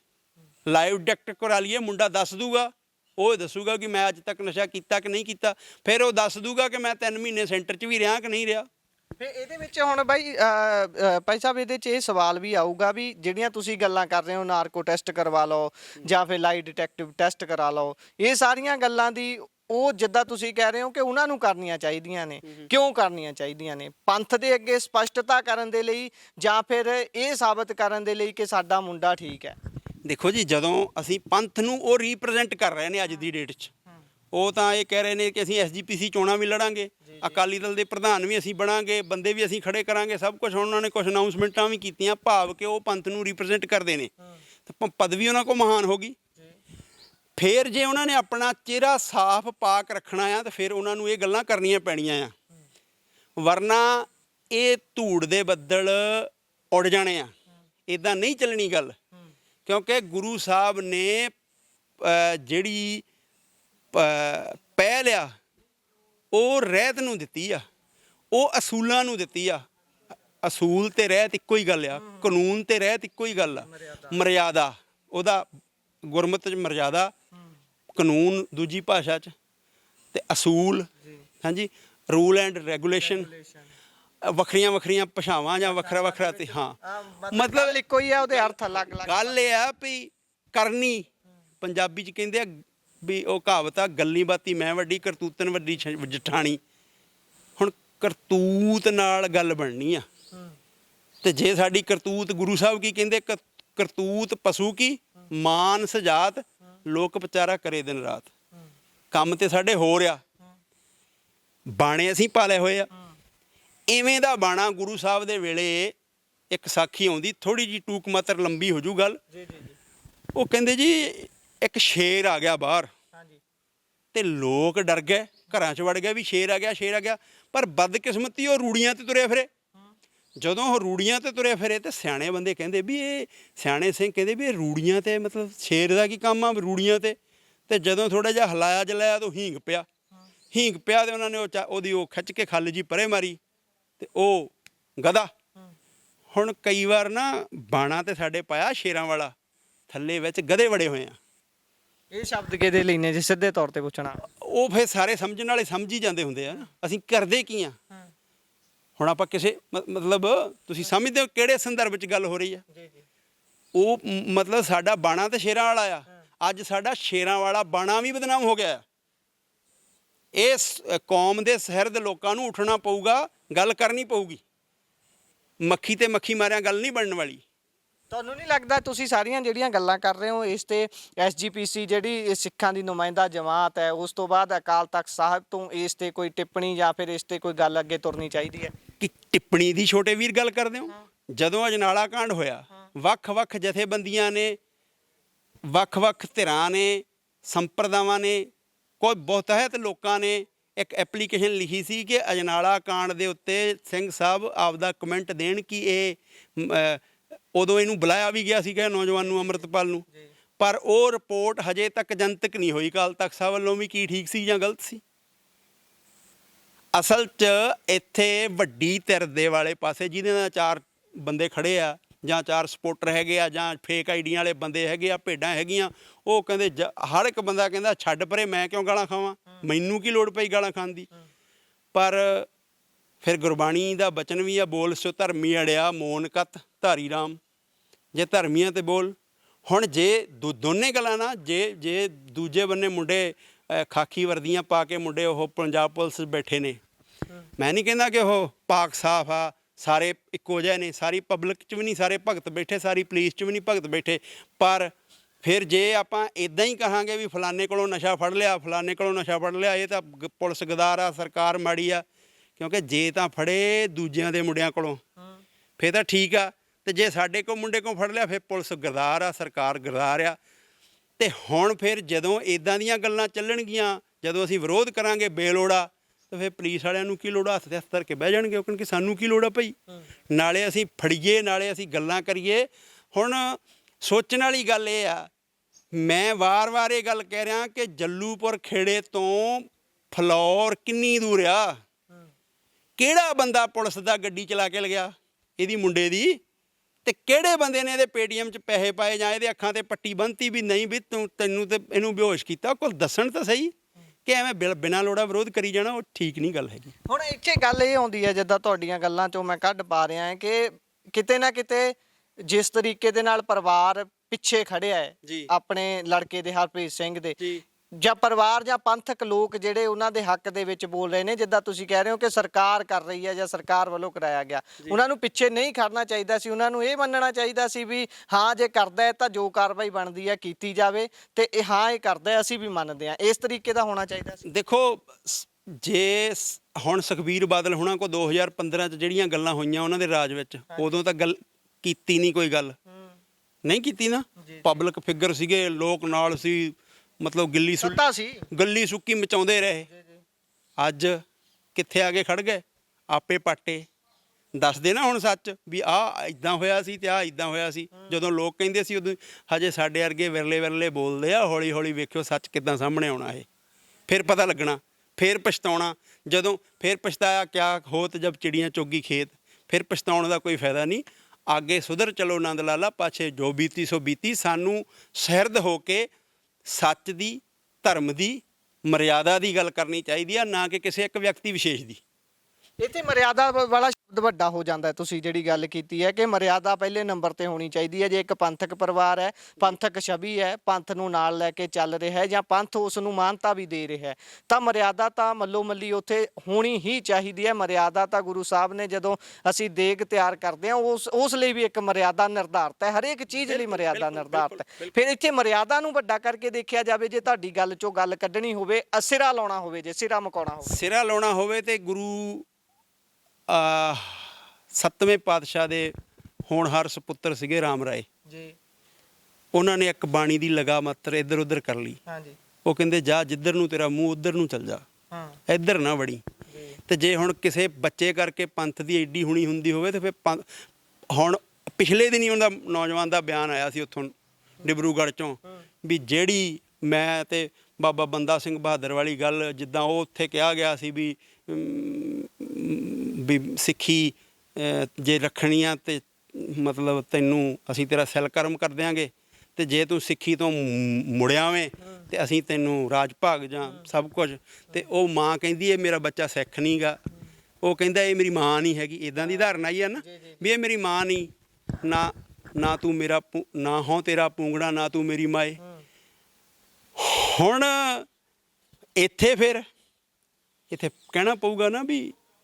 ਲਾਈਵ ਡੈਕਟ ਕਰਾ ਲਈਏ ਮੁੰਡਾ ਦੱਸ ਦੂਗਾ ਉਹ ਦੱਸੂਗਾ ਕਿ ਮੈਂ ਅੱਜ ਤੱਕ ਨਸ਼ਾ ਕੀਤਾ ਕਿ ਨਹੀਂ ਕੀਤਾ ਫਿਰ ਉਹ ਦੱਸ ਦੂਗਾ ਕਿ ਮੈਂ 3 ਮਹੀਨੇ ਸੈਂਟਰ 'ਚ ਵੀ ਰਿਹਾ ਕਿ ਨਹੀਂ ਰਿਹਾ। ਫੇ ਇਹਦੇ ਵਿੱਚ ਹੁਣ ਬਾਈ ਭਾਈ ਸਾਹਿਬ ਇਹਦੇ 'ਚ ਇਹ ਸਵਾਲ ਵੀ ਆਊਗਾ ਵੀ ਜਿਹੜੀਆਂ ਤੁਸੀਂ ਗੱਲਾਂ ਕਰ ਰਹੇ ਹੋ ਨਾਰਕੋ ਟੈਸਟ ਕਰਵਾ ਲਓ ਜਾਂ ਫਿਰ ਲਾਈ ਡਿਟੈਕਟਿਵ ਟੈਸਟ ਕਰਾ ਲਓ ਇਹ ਸਾਰੀਆਂ ਗੱਲਾਂ ਦੀ ਉਹ ਜਿੱਦਾਂ ਤੁਸੀਂ ਕਹਿ ਰਹੇ ਹੋ ਕਿ ਉਹਨਾਂ ਨੂੰ ਕਰਨੀਆਂ ਚਾਹੀਦੀਆਂ ਨੇ ਕਿਉਂ ਕਰਨੀਆਂ ਚਾਹੀਦੀਆਂ ਨੇ? ਪੰਥ ਦੇ ਅੱਗੇ ਸਪਸ਼ਟਤਾ ਕਰਨ ਦੇ ਲਈ ਜਾਂ ਫਿਰ ਇਹ ਸਾਬਤ ਕਰਨ ਦੇ ਲਈ ਕਿ ਸਾਡਾ ਮੁੰਡਾ ਠੀਕ ਹੈ? ਦੇਖੋ ਜੀ ਜਦੋਂ ਅਸੀਂ ਪੰਥ ਨੂੰ ਉਹ ਰਿਪਰੈਜ਼ੈਂਟ ਕਰ ਰਹੇ ਨੇ ਅੱਜ ਦੀ ਡੇਟ 'ਚ ਉਹ ਤਾਂ ਇਹ ਕਹਿ ਰਹੇ ਨੇ ਕਿ ਅਸੀਂ ਐਸਜੀਪੀਸੀ ਚੋਣਾਂ ਵੀ ਲੜਾਂਗੇ ਅਕਾਲੀ ਦਲ ਦੇ ਪ੍ਰਧਾਨ ਵੀ ਅਸੀਂ ਬਣਾਂਗੇ ਬੰਦੇ ਵੀ ਅਸੀਂ ਖੜੇ ਕਰਾਂਗੇ ਸਭ ਕੁਝ ਉਹਨਾਂ ਨੇ ਕੁਝ ਅਨਾਉਂਸਮੈਂਟਾਂ ਵੀ ਕੀਤੀਆਂ ਭਾਵ ਕਿ ਉਹ ਪੰਥ ਨੂੰ ਰਿਪਰੈਜ਼ੈਂਟ ਕਰਦੇ ਨੇ। ਤਾਂ ਪਦਵੀ ਉਹਨਾਂ ਕੋ ਮਹਾਨ ਹੋਗੀ ਫੇਰ ਜੇ ਉਹਨਾਂ ਨੇ ਆਪਣਾ ਚਿਹਰਾ ਸਾਫ਼ ਪਾਕ ਰੱਖਣਾ ਆ ਤਾਂ ਫਿਰ ਉਹਨਾਂ ਨੂੰ ਇਹ ਗੱਲਾਂ ਕਰਨੀਆਂ ਪੈਣੀਆਂ ਆ। ਵਰਨਾ ਇਹ ਧੂੜ ਦੇ ਬੱਦਲ ਉੱਡ ਜਾਣੇ ਆ। ਇਦਾਂ ਨਹੀਂ ਚੱਲਣੀ ਗੱਲ। ਕਿਉਂਕਿ ਗੁਰੂ ਸਾਹਿਬ ਨੇ ਜਿਹੜੀ ਪਹਿਲ ਆ ਉਹ ਰਹਿਤ ਨੂੰ ਦਿੱਤੀ ਆ ਉਹ ਅਸੂਲਾਂ ਨੂੰ ਦਿੱਤੀ ਆ। ਅਸੂਲ ਤੇ ਰਹਿਤ ਇੱਕੋ ਹੀ ਗੱਲ ਆ ਕਾਨੂੰਨ ਤੇ ਰਹਿਤ ਇੱਕੋ ਹੀ ਗੱਲ ਆ। ਮਰਿਆਦਾ। ਉਹਦਾ ਗੁਰਮਤਿ ਚ ਮਰਿਆਦਾ ਕਾਨੂੰਨ ਦੂਜੀ ਭਾਸ਼ਾ ਚ ਤੇ ਅਸੂਲ ਹਾਂਜੀ ਰੂਲ ਐਂਡ ਰੈਗੂਲੇਸ਼ਨ। ਵੱਖਰੀਆਂ ਵੱਖਰੀਆਂ ਭਾਸ਼ਾਵਾਂ ਜਾਂ ਵੱਖਰਾ ਵੱਖਰਾ ਤੇ ਹਾਂ। ਮਤਲਬ ਇੱਕੋ ਹੀ ਹੈ ਉਹਦੇ ਅਰਥ ਅਲੱਗ-ਅਲੱਗ ਗੱਲ ਇਹ ਆ ਵੀ ਕਰਨੀ ਪੰਜਾਬੀ ਚ ਕਹਿੰਦੇ ਆ ਵੀ ਉਹ ਕਹਾਵਤ ਆ ਗੱਲੀ ਬਾਤੀ ਮੈਂ ਵੱਡੀ ਕਰਤੂਤਨ ਵੱਡੀ ਜਠਾਣੀ। ਹੁਣ ਕਰਤੂਤ ਨਾਲ ਗੱਲ ਬਣਨੀ ਆ। ਤੇ ਜੇ ਸਾਡੀ ਕਰਤੂਤ ਗੁਰੂ ਸਾਹਿਬ ਕੀ ਕਹਿੰਦੇ ਕਰਤੂਤ ਪਸ਼ੂ ਕੀ? ਮਾਨ ਸਜਾਤ ਲੋਕ ਵਿਚਾਰਾ ਕਰੇ ਦਿਨ ਰਾਤ। ਕੰਮ ਤੇ ਸਾਡੇ ਹੋ ਰਿਆ ਬਾਣੇ ਅਸੀਂ ਪਾਲੇ ਹੋਏ ਆ। ਐਵੇਂ ਦਾ ਬਾਣਾ ਗੁਰੂ ਸਾਹਿਬ ਦੇ ਵੇਲੇ ਇੱਕ ਸਾਖੀ ਆਉਂਦੀ ਥੋੜੀ ਜੀ ਟੂਕ ਮਾਤਰ ਲੰਬੀ ਹੋ ਜੂ ਗੱਲ। ਜੀ ਜੀ ਜੀ। ਉਹ ਕਹਿੰਦੇ ਜੀ ਇੱਕ ਸ਼ੇਰ ਆ ਗਿਆ ਬਾਹਰ। ਹਾਂਜੀ। ਤੇ ਲੋਕ ਡਰ ਗਏ ਘਰਾਂ 'ਚ ਵੜ ਗਏ ਵੀ ਸ਼ੇਰ ਆ ਗਿਆ ਸ਼ੇਰ ਆ ਗਿਆ। ਪਰ ਬਦਕਿਸਮਤੀ ਉਹ ਰੂੜੀਆਂ ਤੇ ਤੁਰਿਆ ਫਿਰੇ। ਜਦੋਂ ਉਹ ਰੂੜੀਆਂ ਤੇ ਤੁਰਿਆ ਫਿਰੇ ਤੇ ਸਿਆਣੇ ਬੰਦੇ ਕਹਿੰਦੇ ਵੀ ਇਹ ਸਿਆਣੇ ਸਿੰਘ ਕਹਿੰਦੇ ਵੀ ਇਹ ਰੂੜੀਆਂ ਤੇ ਮਤਲਬ ਸ਼ੇਰ ਦਾ ਕੀ ਕੰਮ ਆ ਰੂੜੀਆਂ ਤੇ। ਤੇ ਜਦੋਂ ਥੋੜਾ ਜਿਹਾ ਹਲਾਇਆ ਜਲਾਇਆ ਤਾਂ ਹੀਂਗ ਪਿਆ। ਹੀਂਗ ਪਿਆ ਤੇ ਉਹਨਾਂ ਨੇ ਉਹ ਉਹਦੀ ਉਹ ਖਿੱਚ ਕੇ ਖੱਲ ਜੀ ਪਰੇ ਮਾਰੀ। ਤੇ ਉਹ ਗਦਾ ਹੁਣ ਕਈ ਵਾਰ ਨਾ ਬਾਣਾ ਤੇ ਸਾਡੇ ਪਾਇਆ ਸ਼ੇਰਾਂ ਵਾਲਾ ਥੱਲੇ ਵਿੱਚ ਗਧੇ ਵੜੇ ਹੋਏ ਆ। ਇਹ ਸ਼ਬਦ ਕਿਹਦੇ ਲਈ ਨੇ ਜੇ? ਸਿੱਧੇ ਤੌਰ ਤੇ ਪੁੱਛਣਾ। ਉਹ ਫਿਰ ਸਾਰੇ ਸਮਝਣ ਵਾਲੇ ਸਮਝ ਹੀ ਜਾਂਦੇ ਹੁੰਦੇ ਆ ਅਸੀਂ ਕਰਦੇ ਕੀ ਆ? ਹੁਣ ਆਪਾਂ ਕਿਸੇ ਮਤਲਬ ਤੁਸੀਂ ਸਮਝਦੇ ਹੋ ਕਿਹੜੇ ਸੰਦਰਭ 'ਚ ਗੱਲ ਹੋ ਰਹੀ ਆ? ਜੀ ਜੀ। ਉਹ ਮਤਲਬ ਸਾਡਾ ਬਾਣਾ ਤੇ ਸ਼ੇਰਾਂ ਵਾਲਾ ਆ। ਅੱਜ ਸਾਡਾ ਸ਼ੇਰਾਂ ਵਾਲਾ ਬਾਣਾ ਵੀ ਬਦਨਾਮ ਹੋ ਗਿਆ ਇਸ ਕੌਮ ਦੇ ਸਹਿਰਦ ਲੋਕਾਂ ਨੂੰ ਉੱਠਣਾ ਪਊਗਾ ਗੱਲ ਕਰਨੀ ਪਊਗੀ। ਮੱਖੀ ਤੇ ਮੱਖੀ ਮਾਰਿਆ ਗੱਲ ਨਹੀਂ ਬਣਨ ਵਾਲੀ। ਤੁਹਾਨੂੰ ਨਹੀਂ ਲੱਗਦਾ ਤੁਸੀਂ ਸਾਰੀਆਂ ਜਿਹੜੀਆਂ ਗੱਲਾਂ ਕਰ ਰਹੇ ਹੋ ਇਸ ਤੇ ਐਸਜੀਪੀਸੀ ਜਿਹੜੀ ਇਹ ਸਿੱਖਾਂ ਦੀ ਨੁਮਾਇੰਦਾ ਜਮਾਤ ਹੈ ਉਸ ਤੋਂ ਬਾਅਦ ਅਕਾਲ ਤਖਤ ਸਾਹਿਬ ਤੋਂ ਇਸ ਤੇ ਕੋਈ ਟਿੱਪਣੀ ਜਾਂ ਫਿਰ ਇਸ ਤੇ ਕੋਈ ਗੱਲ ਅੱਗੇ ਤੁਰਨੀ ਚਾਹੀਦੀ ਹੈ? ਕਿ ਟਿੱਪਣੀ ਦੀ ਛੋਟੇ ਵੀਰ ਗੱਲ ਕਰਦੇ ਹੋ? ਜਦੋਂ ਅਜਨਾਲਾ ਕਾਂਡ ਹੋਇਆ ਵੱਖ-ਵੱਖ ਜਥੇਬੰਦੀਆਂ ਨੇ ਵੱਖ-ਵੱਖ ਧਿਰਾਂ ਨੇ ਸੰਪਰਦਾਵਾਂ ਨੇ ਕੋਈ ਬਹੁਤਾਇਤ ਲੋਕਾਂ ਨੇ ਇੱਕ ਐਪਲੀਕੇਸ਼ਨ ਲਿਖੀ ਸੀ ਕਿ ਅਜਨਾਲਾ ਕਾਂਡ ਦੇ ਉੱਤੇ ਸਿੰਘ ਸਾਹਿਬ ਆਪਦਾ ਕਮੈਂਟ ਦੇਣ ਕਿ ਇਹ ਉਦੋਂ ਇਹਨੂੰ ਬੁਲਾਇਆ ਵੀ ਗਿਆ ਸੀਗਾ ਨੌਜਵਾਨ ਨੂੰ ਅੰਮ੍ਰਿਤਪਾਲ ਨੂੰ। ਪਰ ਉਹ ਰਿਪੋਰਟ ਹਜੇ ਤੱਕ ਜਨਤਕ ਨਹੀਂ ਹੋਈ ਕਾਲ ਤਖਤ ਸਾਹਿਬ ਵੱਲੋਂ ਵੀ ਕੀ ਠੀਕ ਸੀ ਜਾਂ ਗਲਤ ਸੀ? ਅਸਲ 'ਚ ਇੱਥੇ ਵੱਡੀ ਧਿਰ ਦੇ ਵਾਲੇ ਪਾਸੇ ਜਿਹਦੇ ਨਾਲ ਚਾਰ ਬੰਦੇ ਖੜੇ ਆ ਜਾਂ ਚਾਰ ਸਪੋਰਟਰ ਹੈਗੇ ਆ ਜਾਂ ਫੇਕ ਆਈਡੀਆਂ ਵਾਲੇ ਬੰਦੇ ਹੈਗੇ ਆ ਭੇਡਾਂ ਹੈਗੀਆਂ ਉਹ ਕਹਿੰਦੇ ਜ- ਹਰ ਇੱਕ ਬੰਦਾ ਕਹਿੰਦਾ ਛੱਡ ਪਰੇ ਮੈਂ ਕਿਉਂ ਗਾਲਾਂ ਖਾਵਾਂ? ਮੈਨੂੰ ਕੀ ਲੋੜ ਪਈ ਗਾਲਾਂ ਖਾਣ ਦੀ? ਪਰ ਫਿਰ ਗੁਰਬਾਣੀ ਦਾ ਬਚਨ ਵੀ ਆ ਬੋਲ ਸੋ ਧਰਮੀ ਅੜਿਆ ਮੋਨ ਕਤ ਧਾਰੀ ਰਾਮ। ਜੇ ਧਰਮੀਆਂ ਤੇ ਬੋਲ। ਹੁਣ ਜੇ ਦੋ- ਦੋਨੇ ਗੱਲਾਂ ਨਾ ਜੇ ਜੇ ਦੂਜੇ ਬੰਨੇ ਮੁੰਡੇ ਅ, ਖਾਕੀ ਵਰਦੀਆਂ ਪਾ ਕੇ ਮੁੰਡੇ ਉਹ ਪੰਜਾਬ ਪੁਲਿਸ 'ਚ ਬੈਠੇ ਨੇ। ਮੈਂ ਨਹੀਂ ਕਹਿੰਦਾ ਕਿ ਉਹ ਪਾਕ ਸਾਫ਼ ਆ ਸਾਰੇ ਇੱਕੋ ਜਿਹੇ ਨੇ ਸਾਰੀ ਪਬਲਿਕ 'ਚ ਵੀ ਨਹੀਂ ਸਾਰੇ ਭਗਤ ਬੈਠੇ ਸਾਰੀ ਪੁਲਿਸ 'ਚ ਵੀ ਨਹੀਂ ਭਗਤ ਬੈਠੇ। ਪਰ ਫਿਰ ਜੇ ਆਪਾਂ ਇਦਾਂ ਹੀ ਕਹਾਂਗੇ ਵੀ ਫਲਾਣੇ ਕੋਲੋਂ ਨਸ਼ਾ ਫੜ ਲਿਆ ਫਲਾਣੇ ਕੋਲੋਂ ਨਸ਼ਾ ਫੜ ਲਿਆ ਇਹ ਤਾਂ ਪੁਲਿਸ ਗਦਾਰ ਆ ਸਰਕਾਰ ਮਾੜੀ ਆ ਕਿਉਂਕਿ ਜੇ ਤਾਂ ਫੜੇ ਦੂਜਿਆਂ ਦੇ ਮੁੰਡਿਆਂ ਕੋਲੋਂ ਫੇਰ ਤਾਂ ਠੀਕ ਆ। ਤੇ ਜੇ ਸਾਡੇ ਕੋ ਮੁੰਡੇ ਕੋ ਫੜ ਲਿਆ ਫਿਰ ਪੁਲਿਸ ਗਰਦਾਰ ਆ ਸਰਕਾਰ ਗਰਦਾਰ ਆ। ਤੇ ਹੁਣ ਫਿਰ ਜਦੋਂ ਇਦਾਂ ਦੀਆਂ ਗੱਲਾਂ ਚੱਲਣਗੀਆਂ ਜਦੋਂ ਅਸੀਂ ਵਿਰੋਧ ਕਰਾਂਗੇ ਬੇਲੋੜਾ ਤਾਂ ਫਿਰ ਪੁਲਿਸ ਵਾਲਿਆਂ ਨੂੰ ਕੀ ਲੋੜ ਆ? ਹੱਥ ਤੇ ਹੱਥ ਧਰ ਕੇ ਬਹਿ ਜਾਣਗੇ। ਉਹ ਕਹਿਣਗੇ ਸਾਨੂੰ ਕੀ ਲੋੜ ਆ ਭਾਈ? ਨਾਲੇ ਅਸੀਂ ਫੜੀਏ ਨਾਲੇ ਅਸੀਂ ਗੱਲਾਂ ਕਰੀਏ। ਹੁਣ ਸੋਚਣ ਵਾਲੀ ਗੱਲ ਇਹ ਆ ਮੈਂ ਵਾਰ-ਵਾਰ ਇਹ ਗੱਲ ਕਹਿ ਰਿਹਾ ਕਿ ਜੱਲੂਪੁਰ ਖੇੜੇ ਤੋਂ ਫਲੌਰ ਕਿੰਨੀ ਦੂਰ ਆ? ਕਿਹੜਾ ਬੰਦਾ ਪੁਲਿਸ ਦਾ ਗੱਡੀ ਚਲਾ ਕੇ ਲਗਿਆ ਇਹਦੀ ਮੁੰਡੇ ਦੀ। ਤੇ ਕਿਹੜੇ ਬੰਦੇ ਨੇ ਇਹਦੇ ਪੇਟੀਐਮ 'ਚ ਪੈਸੇ ਪਾਏ ਜਾਂ ਇਹਦੇ ਅੱਖਾਂ ਤੇ ਪੱਟੀ ਬੰਨਤੀ ਵੀ ਨਹੀਂ ਵੀ ਤੂੰ ਤੈਨੂੰ ਤੇ ਇਹਨੂੰ ਬੇਹੋਸ਼ ਕੀਤਾ? ਕੋਈ ਦੱਸਣ ਤਾਂ ਸਹੀ। ਕਿ ਐਵੇਂ ਬਿਲ- ਬਿਨਾਂ ਲੋੜਾ ਵਿਰੋਧ ਕਰੀ ਜਾਣਾ ਉਹ ਠੀਕ ਨਹੀਂ ਗੱਲ ਹੈਗੀ ਹੁਣ ਇੱਥੇ ਗੱਲ ਇਹ ਆਉਂਦੀ ਹੈ ਜਿੱਦਾਂ ਤੁਹਾਡੀਆਂ ਗੱਲਾਂ ਚੋਂ ਮੈਂ ਕੱਢ ਪਾ ਰਿਹਾ ਹਾਂ ਕਿ ਕਿਤੇ ਨਾ ਕਿਤੇ ਜਿਸ ਤਰੀਕੇ ਦੇ ਨਾਲ ਪਰਿਵਾਰ ਪਿੱਛੇ ਖੜਿਆ ਜੀ। ਹੈ ਆਪਣੇ ਲੜਕੇ ਦੇ ਹਰਪ੍ਰੀਤ ਸਿੰਘ ਦੇ ਜੀ ਜਾਂ ਪਰਿਵਾਰ ਜਾਂ ਪੰਥਕ ਲੋਕ ਜਿਹੜੇ ਉਹਨਾਂ ਦੇ ਹੱਕ ਦੇ ਵਿੱਚ ਬੋਲ ਰਹੇ ਨੇ ਜਿੱਦਾਂ ਤੁਸੀਂ ਕਹਿ ਰਹੇ ਹੋ ਕਿ ਸਰਕਾਰ ਕਰ ਰਹੀ ਹੈ ਜਾਂ ਸਰਕਾਰ ਵੱਲੋਂ ਕਰਾਇਆ ਗਿਆ। ਉਹਨਾਂ ਨੂੰ ਪਿੱਛੇ ਨਹੀਂ ਖੜਨਾ ਚਾਹੀਦਾ ਸੀ। ਉਹਨਾਂ ਨੂੰ ਇਹ ਮੰਨਣਾ ਚਾਹੀਦਾ ਸੀ ਵੀ ਹਾਂ ਜੇ ਕਰਦਾ ਹੈ ਤਾਂ ਜੋ ਕਾਰਵਾਈ ਬਣਦੀ ਹੈ ਕੀਤੀ ਜਾਵੇ ਤੇ ਇਹ ਹਾਂ ਇਹ ਕਰਦਾ ਹੈ ਅਸੀਂ ਵੀ ਮੰਨਦੇ ਹਾਂ। ਇਸ ਤਰੀਕੇ ਦਾ ਹੋਣਾ ਚਾਹੀਦਾ ਸੀ। ਦੇਖੋ ਜੇ ਹੁਣ ਸੁਖਬੀਰ ਬਾਦਲ ਹੁਣਾਂ ਕੋ 2015 ਚ ਜਿਹੜੀਆਂ ਗੱਲਾਂ ਹੋਈਆਂ ਉਹਨਾਂ ਦੇ ਰਾਜ ਵਿੱਚ ਉਦੋਂ ਤਾਂ ਗੱਲ ਕੀਤੀ ਨਹੀਂ ਕੋਈ ਗੱਲ। ਨਹੀਂ ਕੀਤੀ ਨਾ? ਪਬਲਿਕ ਫਿਗਰ ਸੀਗੇ ਲੋਕ ਨਾਲ ਸੀ ਮਤਲਬ ਗਿੱਲੀ ਸੁ ਸੱਤਾ ਸੀ। ਗੱਲੀ ਸੁੱਕੀ ਮਚਾਉਂਦੇ ਰਹੇ। ਅੱਜ ਕਿੱਥੇ ਆ ਕੇ ਖੜ ਗਏ? ਆਪੇ ਪਾਟੇ। ਦੱਸਦੇ ਨਾ ਹੁਣ ਸੱਚ ਵੀ ਆ ਇਦਾਂ ਹੋਇਆ ਸੀ ਤੇ ਆ ਇਦਾਂ ਹੋਇਆ ਸੀ। ਜਦੋਂ ਲੋਕ ਕਹਿੰਦੇ ਸੀ ਉਦੋਂ ਹਜੇ ਸਾਡੇ ਵਰਗੇ ਵਿਰਲੇ ਵਿਰਲੇ ਬੋਲਦੇ ਆ ਹੌਲੀ ਹੌਲੀ ਵੇਖਿਓ ਸੱਚ ਕਿੱਦਾਂ ਸਾਹਮਣੇ ਆਉਣਾ ਇਹ। ਫਿਰ ਪਤਾ ਲੱਗਣਾ ਫਿਰ ਪਛਤਾਉਣਾ। ਜਦੋਂ ਫਿਰ ਪਛਤਾਇਆ ਕਿਆ ਹੋਤ ਜਬ ਚਿੜੀਆਂ ਚੋਗੀ ਖੇਤ। ਫਿਰ ਪਛਤਾਉਣ ਦਾ ਕੋਈ ਫਾਇਦਾ ਨਹੀਂ। ਅੱਗੇ ਸੁਧਰ ਚਲੋ ਆਨੰਦ ਲਾਲਾ ਪਾਛੇ ਜੋ ਬੀਤੀ ਸੋ ਬੀਤੀ। ਸਾਨੂੰ ਸਹਿਰਦ ਹੋ ਕੇ ਸੱਚ ਦੀ, ਧਰਮ ਦੀ, ਮਰਿਆਦਾ ਦੀ ਗੱਲ ਕਰਨੀ ਚਾਹੀਦੀ ਆ, ਨਾ ਕਿ ਕਿਸੇ ਇੱਕ ਵਿਅਕਤੀ ਵਿਸ਼ੇਸ਼ ਦੀ। ਇੱਥੇ ਮਰਿਆਦਾ ਵ- ਵਾਲਾ ਸ਼ਬਦ ਵੱਡਾ ਹੋ ਜਾਂਦਾ ਹੈ ਤੁਸੀਂ ਜਿਹੜੀ ਗੱਲ ਕੀਤੀ ਹੈ ਕਿ ਮਰਿਆਦਾ ਪਹਿਲੇ ਨੰਬਰ ਤੇ ਹੋਣੀ ਚਾਹੀਦੀ ਹੈ ਜੇ ਇੱਕ ਪੰਥਕ ਪਰਿਵਾਰ ਹੈ ਪੰਥਕ ਛਵੀ ਹੈ ਪੰਥ ਨੂੰ ਨਾਲ ਲੈ ਕੇ ਚੱਲ ਰਿਹਾ ਹੈ ਜਾਂ ਪੰਥ ਉਸ ਨੂੰ ਮਾਨਤਾ ਵੀ ਦੇ ਰਿਹਾ ਹੈ ਤਾਂ ਮਰਿਆਦਾ ਤਾਂ ਮੱਲੋ ਮੱਲੀ ਉੱਥੇ ਹੋਣੀ ਹੀ ਚਾਹੀਦੀ ਹੈ। ਮਰਿਆਦਾ ਤਾਂ ਗੁਰੂ ਸਾਹਿਬ ਨੇ ਜਦੋਂ ਅਸੀਂ ਦੇਗ ਤਿਆਰ ਕਰਦੇ ਹਾਂ ਉਸ ਉਸ ਲਈ ਵੀ ਇੱਕ ਮਰਿਆਦਾ ਨਿਰਧਾਰਤ ਹੈ ਹਰੇਕ ਚੀਜ਼ ਲਈ ਮਰਿਆਦਾ ਨਿਰਧਾਰਤ ਹੈ। ਫਿਰ ਇੱਥੇ ਮਰਿਆਦਾ ਨੂੰ ਵੱਡਾ ਕਰਕੇ ਦੇਖਿਆ ਜਾਵੇ ਜੇ ਤੁਹਾਡੀ ਗੱਲ ਚੋਂ ਗੱਲ ਕੱਢਣੀ ਹੋਵੇ ਅਸਿਰਾ ਲਾਉਣਾ ਹੋਵੇ ਜੇ ਸਿਰਾ ਮਕਾਉਣਾ ਹੋਵੇ। ਸਿਰਾ ਲਾਉਣਾ ਹੋਵੇ ਤੇ ਗੁਰੂ ਸੱਤਵੇਂ ਪਾਤਸ਼ਾਹ ਦੇ ਹੋਣਹਾਰ ਸੁਪੁੱਤਰ ਸੀਗੇ RAM ਰਾਏ। ਜੀ। ਉਹਨਾਂ ਨੇ ਇੱਕ ਬਾਣੀ ਦੀ ਲਗਾ ਮਾਤਰ ਇੱਧਰ ਉੱਧਰ ਕਰ ਲਈ। ਹਾਂਜੀ। ਉਹ ਕਹਿੰਦੇ ਜਾ ਜਿੱਧਰ ਨੂੰ ਤੇਰਾ ਮੂੰਹ ਉੱਧਰ ਨੂੰ ਚੱਲ ਜਾ। ਹਾਂ। ਇੱਧਰ ਨਾ ਵੜੀ। ਤੇ ਜੇ ਹੁਣ ਕਿਸੇ ਬੱਚੇ ਕਰਕੇ ਪੰਥ ਦੀ ਐਡੀ ਹੁਣੀ ਹੁੰਦੀ ਹੋਵੇ ਤੇ ਫਿਰ ਹੁਣ ਪਿਛਲੇ ਦਿਨੀ ਉਹਦਾ ਨੌਜਵਾਨ ਦਾ ਬਿਆਨ ਆਇਆ ਸੀ ਉੱਥੋਂ ਡਿਬਰੂਗੜ੍ਹ ਚੋਂ ਵੀ ਜਿਹੜੀ ਮੈਂ ਤੇ ਬਾਬਾ ਬੰਦਾ ਸਿੰਘ ਬਹਾਦਰ ਵਾਲੀ ਗੱਲ ਜਿੱਦਾਂ ਉਹ ਉੱਥੇ ਕਿਹਾ ਗਿਆ ਸੀ ਵੀ ਵੀ ਸਿੱਖੀ ਜੇ ਰੱਖਣੀ ਆ ਤੇ ਮਤਲਬ ਤੈਨੂੰ ਅਸੀਂ ਤੇਰਾ ਸੈਲ ਕਰਮ ਕਰ ਦਿਆਂਗੇ। ਤੇ ਜੇ ਤੂੰ ਸਿੱਖੀ ਤੋਂ ਮੁ- ਮੁੜਿਆ ਵੇਂ ਤੇ ਅਸੀਂ ਤੈਨੂੰ ਰਾਜ ਭਾਗ ਜਾਂ ਸਭ ਕੁਝ। ਤੇ ਉਹ ਮਾਂ ਕਹਿੰਦੀ ਇਹ ਮੇਰਾ ਬੱਚਾ ਸਿੱਖ ਨਹੀਂਗਾ ਉਹ ਕਹਿੰਦਾ ਇਹ ਮੇਰੀ ਮਾਂ ਨਹੀਂ ਹੈਗੀ। ਇਦਾਂ ਦੀ ਧਾਰਨਾ ਹੀ ਆ ਨਾ ਵੀ ਇਹ ਮੇਰੀ ਮਾਂ ਨਹੀਂ ਨਾ ਨਾ ਤੂੰ ਮੇਰਾ ਨਾ ਹੋ ਤੇਰਾ ਪੂੰਗੜਾ ਨਾ ਤੂੰ ਮੇਰੀ ਮਾਏ। ਹੁਣ ਇੱਥੇ ਫਿਰ ਇੱਥੇ ਕਹਿਣਾ ਪਊਗਾ ਨਾ ਵੀ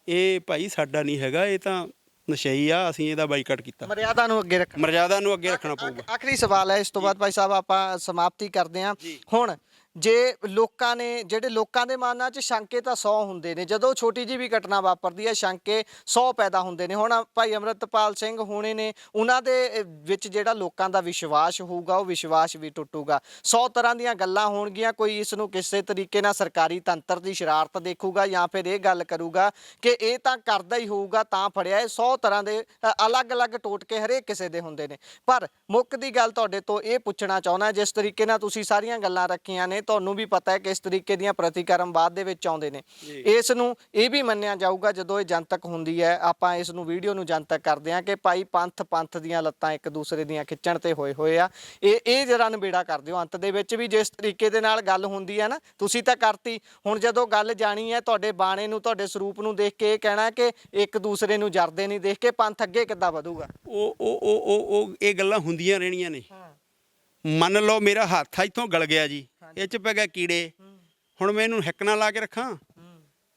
ਇਹ ਭਾਈ ਸਾਡਾ ਨਹੀਂ ਹੈਗਾ ਇਹ ਤਾਂ ਨਸ਼ਈ ਆ ਅਸੀਂ ਇਹਦਾ ਬਾਈਕਾਟ ਕੀਤਾ। ਮਰਿਆਦਾ ਨੂੰ ਅੱਗੇ ਰੱਖਣਾ। ਮਰਜ਼ਾਦਾ ਨੂੰ ਅੱਗੇ ਰੱਖਣਾ ਪਊਗਾ। ਆਖ- ਆਖਰੀ ਸਵਾਲ ਹੈ ਇਸ ਤੋਂ ਬਾਅਦ ਭਾਈ ਸਾਹਿਬ ਆਪਾਂ ਸਮਾਪਤੀ ਕਰਦੇ ਹਾਂ। ਹੁਣ ਜੇ ਲੋਕਾਂ ਨੇ, ਜਿਹੜੇ ਲੋਕਾਂ ਦੇ ਮਨਾਂ 'ਚ ਸ਼ੰਕੇ ਤਾਂ 100 ਹੁੰਦੇ ਨੇ, ਜਦੋਂ ਛੋਟੀ ਜੀ ਵੀ ਘਟਨਾ ਵਾਪਰਦੀ ਹੈ, ਸ਼ੰਕੇ 100 ਪੈਦਾ ਹੁੰਦੇ ਨੇ। ਹੁਣ ਭਾਈ ਅਮਰਤਪਾਲ ਸਿੰਘ ਹੋਣੇ ਨੇ, ਉਹਨਾਂ ਦੇ ਵਿੱਚ ਜਿਹੜਾ ਲੋਕਾਂ ਦਾ ਵਿਸ਼ਵਾਸ ਹੋਊਗਾ, ਉਹ ਵਿਸ਼ਵਾਸ ਵੀ ਟੁੱਟੂਗਾ। 100 ਤਰ੍ਹਾਂ ਦੀਆਂ ਗੱਲਾਂ ਹੋਣਗੀਆਂ, ਕੋਈ ਇਸ ਨੂੰ ਕਿਸੇ ਤਰੀਕੇ ਨਾਲ ਸਰਕਾਰੀ ਤੰਤਰ ਦੀ ਸ਼ਰਾਰਤ ਦੇਖੂਗਾ ਜਾਂ ਫਿਰ ਇਹ ਗੱਲ ਕਰੂਗਾ ਕਿ ਇਹ ਤਾਂ ਕਰਦਾ ਹੀ ਹੋਊਗਾ, ਤਾਂ ਫੜਿਆ। ਇਹ 100 ਤਰ੍ਹਾਂ ਦੇ ਅਲੱਗ-ਅਲੱਗ ਟੋਟਕੇ ਹਰੇਕ ਕਿਸੇ ਦੇ ਹੁੰਦੇ ਨੇ। ਪਰ ਮੁੱਖ ਦੀ ਗੱਲ ਤੁਹਾਡੇ ਤੋਂ ਇਹ ਪੁੱਛਣਾ ਚਾਹੁੰਦਾ, ਜਿਸ ਤਰੀਕੇ ਨਾਲ ਤੁਸੀਂ ਸਾਰੀਆਂ ਗੱਲਾਂ ਰੱਖੀਆਂ ਨੇ ਤੁਹਾਨੂੰ ਵੀ ਪਤਾ ਹੈ ਕਿ ਇਸ ਤਰੀਕੇ ਦੀਆਂ ਪ੍ਰਤੀਕਰਮ ਬਾਅਦ ਦੇ ਵਿੱਚ ਆਉਂਦੇ ਨੇ। ਇਸ ਨੂੰ ਇਹ ਵੀ ਮੰਨਿਆ ਜਾਊਗਾ ਜਦੋਂ ਇਹ ਜਨਤਕ ਹੁੰਦੀ ਹੈ ਆਪਾਂ ਇਸ ਨੂੰ ਵੀਡੀਓ ਨੂੰ ਜਨਤਕ ਕਰਦੇ ਹਾਂ ਕਿ ਭਾਈ ਪੰਥ ਪੰਥ ਦੀਆਂ ਲੱਤਾਂ ਇੱਕ ਦੂਸਰੇ ਦੀਆਂ ਖਿੱਚਣ ਤੇ ਹੋਏ ਹੋਏ ਆ। ਇਹ ਇਹ ਜਰਾ ਨਿਬੇੜਾ ਕਰ ਦਿਓ ਅੰਤ ਦੇ ਵਿੱਚ ਵੀ ਜਿਸ ਤਰੀਕੇ ਦੇ ਨਾਲ ਗੱਲ ਹੁੰਦੀ ਹੈ ਨਾ ਤੁਸੀਂ ਤਾਂ ਕਰਤੀ। ਹੁਣ ਜਦੋਂ ਗੱਲ ਜਾਣੀ ਹੈ ਤੁਹਾਡੇ ਬਾਣੇ ਨੂੰ ਤੁਹਾਡੇ ਸਰੂਪ ਨੂੰ ਦੇਖ ਕੇ ਇਹ ਕਹਿਣਾ ਕਿ ਇੱਕ ਦੂਸਰੇ ਨੂੰ ਜਰਦੇ ਨਹੀਂ ਦੇਖ ਕੇ ਪੰਥ ਅੱਗੇ ਕਿੱਦਾਂ ਵਧੂਗਾ? ਉਹ ਉਹ ਉਹ ਉਹ ਉਹ ਇਹ ਗੱਲਾਂ ਹੁੰਦੀਆਂ ਰਹਿਣੀਆਂ ਨੇ। ਮੰਨ ਲਓ ਮੇਰਾ ਹੱਥ ਇੱਥੋਂ ਗਲ ਗਿਆ ਜੀ ਇਹ ਚ ਪੈ ਗਿਆ ਕੀੜੇ। ਹੁਣ ਮੈਂ ਇਹਨੂੰ ਹਿੱਕ ਨਾਲ ਲਾ ਕੇ ਰੱਖਾਂ?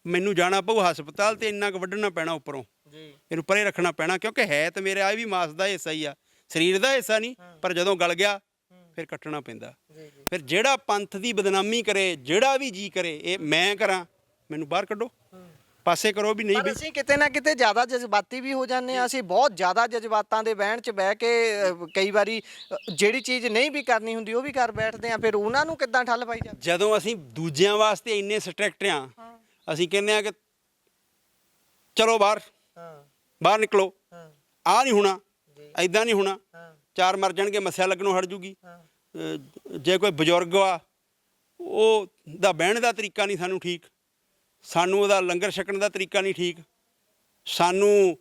ਮੈਨੂੰ ਜਾਣਾ ਪਊ ਹਸਪਤਾਲ ਤੇ ਇੰਨਾ ਕੁ ਵੱਢਣਾ ਪੈਣਾ ਉੱਪਰੋਂ। ਜੀ। ਇਹਨੂੰ ਪਰੇ ਰੱਖਣਾ ਪੈਣਾ ਕਿਉਂਕਿ ਹੈ ਤੇ ਮੇਰੇ ਆ ਵੀ ਮਾਸ ਦਾ ਹਿੱਸਾ ਹੀ ਆ। ਸਰੀਰ ਦਾ ਹਿੱਸਾ ਨਹੀਂ ਪਰ ਜਦੋਂ ਗਲ ਗਿਆ ਫਿਰ ਕੱਟਣਾ ਪੈਂਦਾ। ਫਿਰ ਜਿਹੜਾ ਪੰਥ ਦੀ ਬਦਨਾਮੀ ਕਰੇ ਜਿਹੜਾ ਵੀ ਜੀ ਕਰੇ ਇਹ ਮੈਂ ਕਰਾਂ ਮੈਨੂੰ ਬਾਹਰ ਕੱਢੋ। ਪਾਸੇ ਕਰੋ ਵੀ ਨਹੀਂ ਪਰ ਵੀ ਅਸੀਂ ਕਿਤੇ ਨਾ ਕਿਤੇ ਜ਼ਿਆਦਾ ਜਜ਼ਬਾਤੀ ਵੀ ਹੋ ਜਾਂਦੇ ਆ ਅਸੀਂ ਬਹੁਤ ਜ਼ਿਆਦਾ ਜਜ਼ਬਾਤਾਂ ਦੇ ਵਹਿਣ 'ਚ ਬਹਿ ਕੇ ਕਈ ਵਾਰੀ ਜਿਹੜੀ ਚੀਜ਼ ਨਹੀਂ ਵੀ ਕਰਨੀ ਹੁੰਦੀ ਉਹ ਵੀ ਕਰ ਬੈਠਦੇ ਆ ਫਿਰ ਉਹਨਾਂ ਨੂੰ ਕਿੱਦਾਂ ਠੱਲ ਪਾਈ ਜਾਂਦੀ? ਜਦੋਂ ਅਸੀਂ ਦੂਜਿਆਂ ਵਾਸਤੇ ਇੰਨੇ ਸਟ੍ਰਿਕਟ ਆ ਅਸੀਂ ਕਹਿੰਦੇ ਆ ਕਿ ਚਲੋ ਬਾਹਰ ਹਾਂ। ਬਾਹਰ ਨਿਕਲੋ। ਹਾਂ। ਆ ਨਹੀਂ ਹੋਣਾ ਐਦਾਂ ਨਹੀਂ ਹੋਣਾ। ਹਾਂ। ਚਾਰ ਮਰ ਜਾਣਗੇ ਮੱਸਿਆ ਲੱਗਣੋਂ ਹਟ ਜੂਗੀ। ਹਾਂ। ਅਹ ਜੇ ਕੋਈ ਬਜ਼ੁਰਗ ਆ ਉਹ ਦਾ ਬਹਿਣ ਦਾ ਤਰੀਕਾ ਨਹੀਂ ਸਾਨੂੰ ਠੀਕ। ਸਾਨੂੰ ਉਹਦਾ ਲੰਗਰ ਛਕਣ ਦਾ ਤਰੀਕਾ ਨਹੀਂ ਠੀਕ। ਸਾਨੂੰ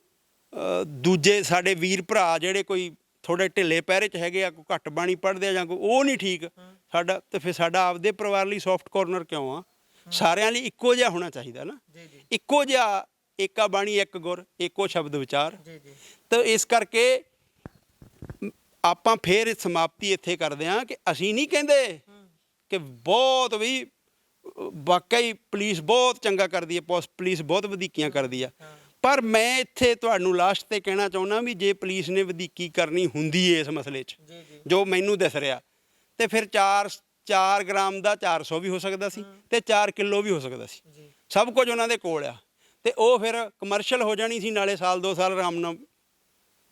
ਦੂਜੇ ਸਾਡੇ ਵੀਰ ਭਰਾ ਜਿਹੜੇ ਕੋਈ ਥੋੜੇ ਢਿੱਲੇ ਪੈਰੇ ਚ ਹੈਗੇ ਆ ਕੋਈ ਘੱਟ ਬਾਣੀ ਪੜ੍ਹਦੇ ਆ ਜਾਂ ਕੋਈ ਉਹ ਨਹੀਂ ਠੀਕ। ਸਾਡਾ ਤੇ ਫਿਰ ਸਾਡਾ ਆਪਦੇ ਪਰਿਵਾਰ ਲਈ ਸੌਫਟ ਕਾਰਨਰ ਕਿਉਂ ਆ? ਸਾਰਿਆਂ ਲਈ ਇੱਕੋ ਜਿਹਾ ਹੋਣਾ ਚਾਹੀਦਾ ਨਾ। ਇੱਕੋ ਜਿਹਾ ਏਕਾ ਬਾਣੀ ਇੱਕ ਗੁਰ ਇੱਕੋ ਸ਼ਬਦ ਵਿਚਾਰ। ਤਾਂ ਇਸ ਕਰਕੇ ਆਪਾਂ ਫੇਰ ਸਮਾਪਤੀ ਇੱਥੇ ਕਰਦੇ ਹਾਂ ਕਿ ਅਸੀਂ ਨਹੀਂ ਕਹਿੰਦੇ ਕਿ ਬਹੁਤ ਵੀ ਵਾਕਈ ਪੁਲਿਸ ਬਹੁਤ ਚੰਗਾ ਕਰਦੀ ਹੈ ਪੋਸ- ਪੁਲਿਸ ਬਹੁਤ ਵਧੀਕੀਆਂ ਕਰਦੀ ਆ ਪਰ ਮੈਂ ਇੱਥੇ ਤੁਹਾਨੂੰ ਲਾਸਟ ਤੇ ਕਹਿਣਾ ਚਾਹੁੰਦਾ ਵੀ ਜੇ ਪੁਲਿਸ ਨੇ ਵਧੀਕੀ ਕਰਨੀ ਹੁੰਦੀ ਏ ਇਸ ਮਸਲੇ 'ਚ ਜੀ ਮੈਨੂੰ ਦਿਸ ਰਿਹਾ ਤੇ ਫਿਰ 4 4 ਗ੍ਰਾਮ ਦਾ 400 ਵੀ ਹੋ ਸਕਦਾ ਸੀ ਤੇ 4 ਕਿਲੋ ਵੀ ਹੋ ਸਕਦਾ ਸੀ। ਸਭ ਕੁਝ ਉਹਨਾਂ ਦੇ ਕੋਲ ਆ। ਤੇ ਉਹ ਫਿਰ ਕਮਰਸ਼ੀਅਲ ਹੋ ਜਾਣੀ ਸੀ ਨਾਲੇ ਸਾਲ ਦੋ ਸਾਲ ਆਰਾਮ ਨਾਲ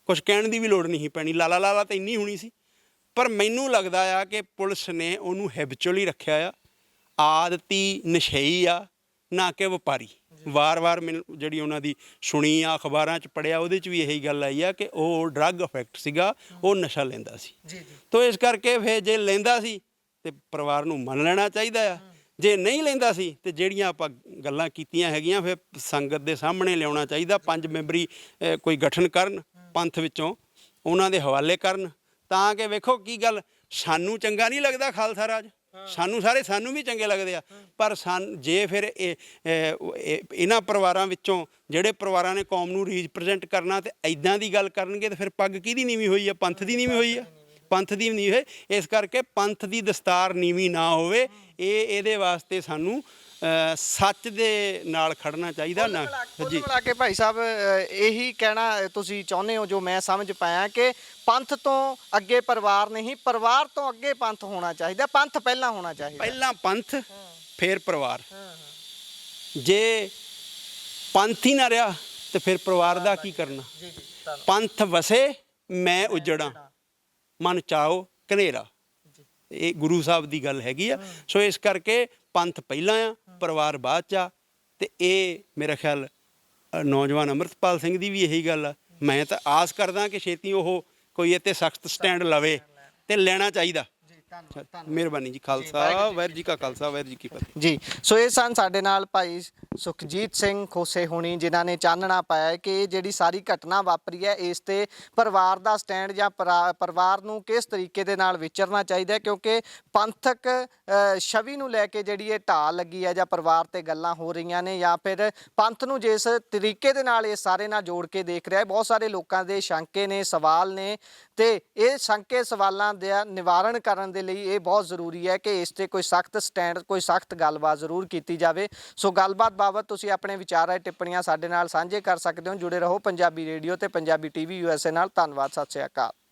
ਕੁਝ ਕਹਿਣ ਦੀ ਵੀ ਲੋੜ ਨਹੀਂ ਸੀ ਪੈਣੀ। ਲਾਲਾ ਲਾਲਾ ਤਾਂ ਇੰਨੀ ਹੋਣੀ ਸੀ। ਪਰ ਮੈਨੂੰ ਲੱਗਦਾ ਆ ਕਿ ਪੁਲਿਸ ਨੇ ਉਹਨੂੰ ਹੈਬਚੁਅਲੀ ਰੱਖਿਆ ਆ। ਆਦਤੀ ਨਸ਼ਈ ਆ ਨਾ ਕਿ ਵਪਾਰੀ। ਵਾਰ-ਵਾਰ ਮੈਨੂੰ ਜਿਹੜੀ ਉਹਨਾਂ ਦੀ ਸੁਣੀ ਆ ਅਖਬਾਰਾਂ 'ਚ ਪੜਿਆ ਉਹਦੇ 'ਚ ਵੀ ਇਹੀ ਗੱਲ ਆਈ ਆ ਕਿ ਉਹ ਡਰੱਗ ਅਫੈਕਟ ਸੀਗਾ ਉਹ ਨਸ਼ਾ ਲੈਂਦਾ ਸੀ। ਜੀ ਜੀ। ਤੋ ਇਸ ਕਰਕੇ ਫਿਰ ਜੇ ਲੈਂਦਾ ਸੀ ਤੇ ਪਰਿਵਾਰ ਨੂੰ ਮੰਨ ਲੈਣਾ ਚਾਹੀਦਾ ਆ। ਜੇ ਨਹੀਂ ਲੈਂਦਾ ਸੀ ਤੇ ਜਿਹੜੀਆਂ ਆਪਾਂ ਗੱਲਾਂ ਕੀਤੀਆਂ ਹੈਗੀਆਂ ਫਿਰ ਸੰਗਤ ਦੇ ਸਾਹਮਣੇ ਲਿਆਉਣਾ ਚਾਹੀਦਾ ਪੰਜ ਮੈਂਬਰੀ ਕੋਈ ਗਠਨ ਕਰਨ ਪੰਥ ਵਿੱਚੋਂ ਉਹਨਾਂ ਦੇ ਹਵਾਲੇ ਕਰਨ। ਤਾਂ ਕਿ ਵੇਖੋ ਕੀ ਗੱਲ ਸਾਨੂੰ ਚੰਗਾ ਨਹੀਂ ਲੱਗਦਾ ਖਾਲਸਾ ਰਾਜ। ਸਾਨੂੰ ਸਾਰੇ ਸਾਨੂੰ ਵੀ ਚੰਗੇ ਲੱਗਦੇ ਆ। ਪਰ ਸਾਨ ਜੇ ਫਿਰ ਇਹ ਇਹ- ਇਹ- ਇਹਨਾਂ ਪਰਿਵਾਰਾਂ ਵਿੱਚੋਂ ਜਿਹੜੇ ਪਰਿਵਾਰਾਂ ਨੇ ਕੌਮ ਨੂੰ ਰੀਪਰੈਜ਼ੈਂਟ ਕਰਨਾ ਤੇ ਐਦਾਂ ਦੀ ਗੱਲ ਕਰਨਗੇ ਤੇ ਫਿਰ ਪੱਗ ਕਿਹਦੀ ਨੀਵੀਂ ਹੋਈ ਆ? ਪੰਥ ਦੀ ਨੀਵੀਂ ਹੋਈ ਆ? ਪੰਥ ਦੀ ਨਹੀਂ ਹੋਏ ਇਸ ਕਰਕੇ ਪੰਥ ਦੀ ਦਸਤਾਰ ਨੀਵੀਂ ਨਾ ਹੋਵੇ। ਇਹ ਇਹਦੇ ਵਾਸਤੇ ਸਾਨੂੰ ਸੱਚ ਦੇ ਨਾਲ ਖੜਨਾ ਚਾਹੀਦਾ ਨਾ। ਜੀ। ਮਿਲਾ ਕੇ ਭਾਈ ਸਾਹਿਬ ਇਹੀ ਕਹਿਣਾ ਤੁਸੀਂ ਚਾਹੁੰਦੇ ਹੋ ਜੋ ਮੈਂ ਸਮਝ ਪਾਇਆ ਕਿ ਪੰਥ ਤੋਂ ਅੱਗੇ ਪਰਿਵਾਰ ਨਹੀਂ ਪਰਿਵਾਰ ਤੋਂ ਅੱਗੇ ਪੰਥ ਹੋਣਾ ਚਾਹੀਦਾ ਪੰਥ ਪਹਿਲਾਂ ਹੋਣਾ ਚਾਹੀਦਾ। ਪਹਿਲਾਂ ਪੰਥ ਫਿਰ ਪਰਿਵਾਰ। ਜੇ ਪੰਥ ਹੀ ਨਾ ਰਿਹਾ ਤੇ ਫਿਰ ਪਰਿਵਾਰ ਦਾ ਕੀ ਕਰਨਾ? ਪੰਥ ਵਸੇ ਮੈਂ ਉਜੜਾਂ। ਮਨ ਚਾਓ ਕਨੇਰਾ ਇਹ ਗੁਰੂ ਸਾਹਿਬ ਦੀ ਗੱਲ ਹੈਗੀ ਆ। ਸੋ ਇਸ ਕਰਕੇ ਪੰਥ ਪਹਿਲਾਂ ਆ ਪਰਿਵਾਰ ਬਾਅਦ ਚ ਆ। ਤੇ ਇਹ ਮੇਰਾ ਖਿਆਲ ਨੌਜਵਾਨ ਅੰਮ੍ਰਿਤਪਾਲ ਸਿੰਘ ਦੀ ਵੀ ਇਹੀ ਗੱਲ ਆ। ਮੈਂ ਤਾਂ ਆਸ ਕਰਦਾ ਕਿ ਛੇਤੀ ਉਹ ਕੋਈ ਇੱਥੇ ਸਖਤ ਸਟੈਂਡ ਲਵੇ ਤੇ ਲੈਣਾ ਚਾਹੀਦਾ। ਜੀ ਧੰਨਵਾਦ ਮਿਹਰਬਾਨੀ ਜੀ ਖਾਲਸਾ ਵਾਹਿਗੁਰੂ ਜੀ ਕਾ ਖਾਲਸਾ ਵਾਹਿਗੁਰੂ ਜੀ ਕੀ ਫਤਿਹ। ਜੀ ਸੋ ਇਹ ਸਨ ਸਾਡੇ ਨਾਲ ਭਾਈ ਸੁਖਜੀਤ ਸਿੰਘ ਖੋਸੇ ਹੋਣੀ, ਜਿਨ੍ਹਾਂ ਨੇ ਚਾਨਣਾ ਪਾਇਆ ਕਿ ਇਹ ਜਿਹੜੀ ਸਾਰੀ ਘਟਨਾ ਵਾਪਰੀ ਹੈ, ਇਸ ਤੇ ਪਰਿਵਾਰ ਦਾ ਸਟੈਂਡ ਜਾਂ ਪਰਿਵਾਰ ਨੂੰ ਕਿਸ ਤਰੀਕੇ ਦੇ ਨਾਲ ਵਿਚਰਨਾ ਚਾਹੀਦਾ ਹੈ? ਕਿਉਂਕਿ ਪੰਥਕ ਛਵੀ ਨੂੰ ਲੈ ਕੇ ਜਿਹੜੀ ਇਹ ਢਾਲ ਲੱਗੀ ਹੈ ਜਾਂ ਪਰਿਵਾਰ ਤੇ ਗੱਲਾਂ ਹੋ ਰਹੀਆਂ ਨੇ ਜਾਂ ਫਿਰ ਪੰਥ ਨੂੰ ਜਿਸ ਤਰੀਕੇ ਦੇ ਨਾਲ ਇਹ ਸਾਰੇ ਨਾਲ ਜੋੜ ਕੇ ਦੇਖ ਰਿਹਾ ਹੈ, ਬਹੁਤ ਸਾਰੇ ਲੋਕਾਂ ਦੇ ਸ਼ੰਕੇ ਨੇ, ਸਵਾਲ ਨੇ ਤੇ ਇਹ ਸ਼ੰਕੇ ਸਵਾਲਾਂ ਦਾ ਨਿਵਾਰਣ ਕਰਨ ਦੇ ਲਈ ਇਹ ਬਹੁਤ ਜ਼ਰੂਰੀ ਹੈ ਕਿ ਇਸ ਤੇ ਕੋਈ ਸਖਤ ਸਟੈਂਡ, ਕੋਈ ਸਖਤ ਗੱਲਬਾਤ ਜ਼ਰੂਰ ਕੀਤੀ ਜਾਵੇ। ਸੋ ਗੱਲਬਾਤ ਬਾਬਤ ਤੁਸੀਂ ਆਪਣੇ ਵਿਚਾਰ ਅਤੇ ਟਿੱਪਣੀਆਂ ਸਾਡੇ ਨਾਲ ਸਾਂਝੇ ਕਰ ਸਕਦੇ ਹੋ। ਜੁੜੇ ਰਹੋ ਪੰਜਾਬੀ ਰੇਡੀਓ ਤੇ ਪੰਜਾਬੀ ਟੀਵੀ ਯੂਐਸਏ ਨਾਲ। ਧੰਨਵਾਦ, ਸਤਿ ਸ਼੍ਰੀ ਅਕਾਲ।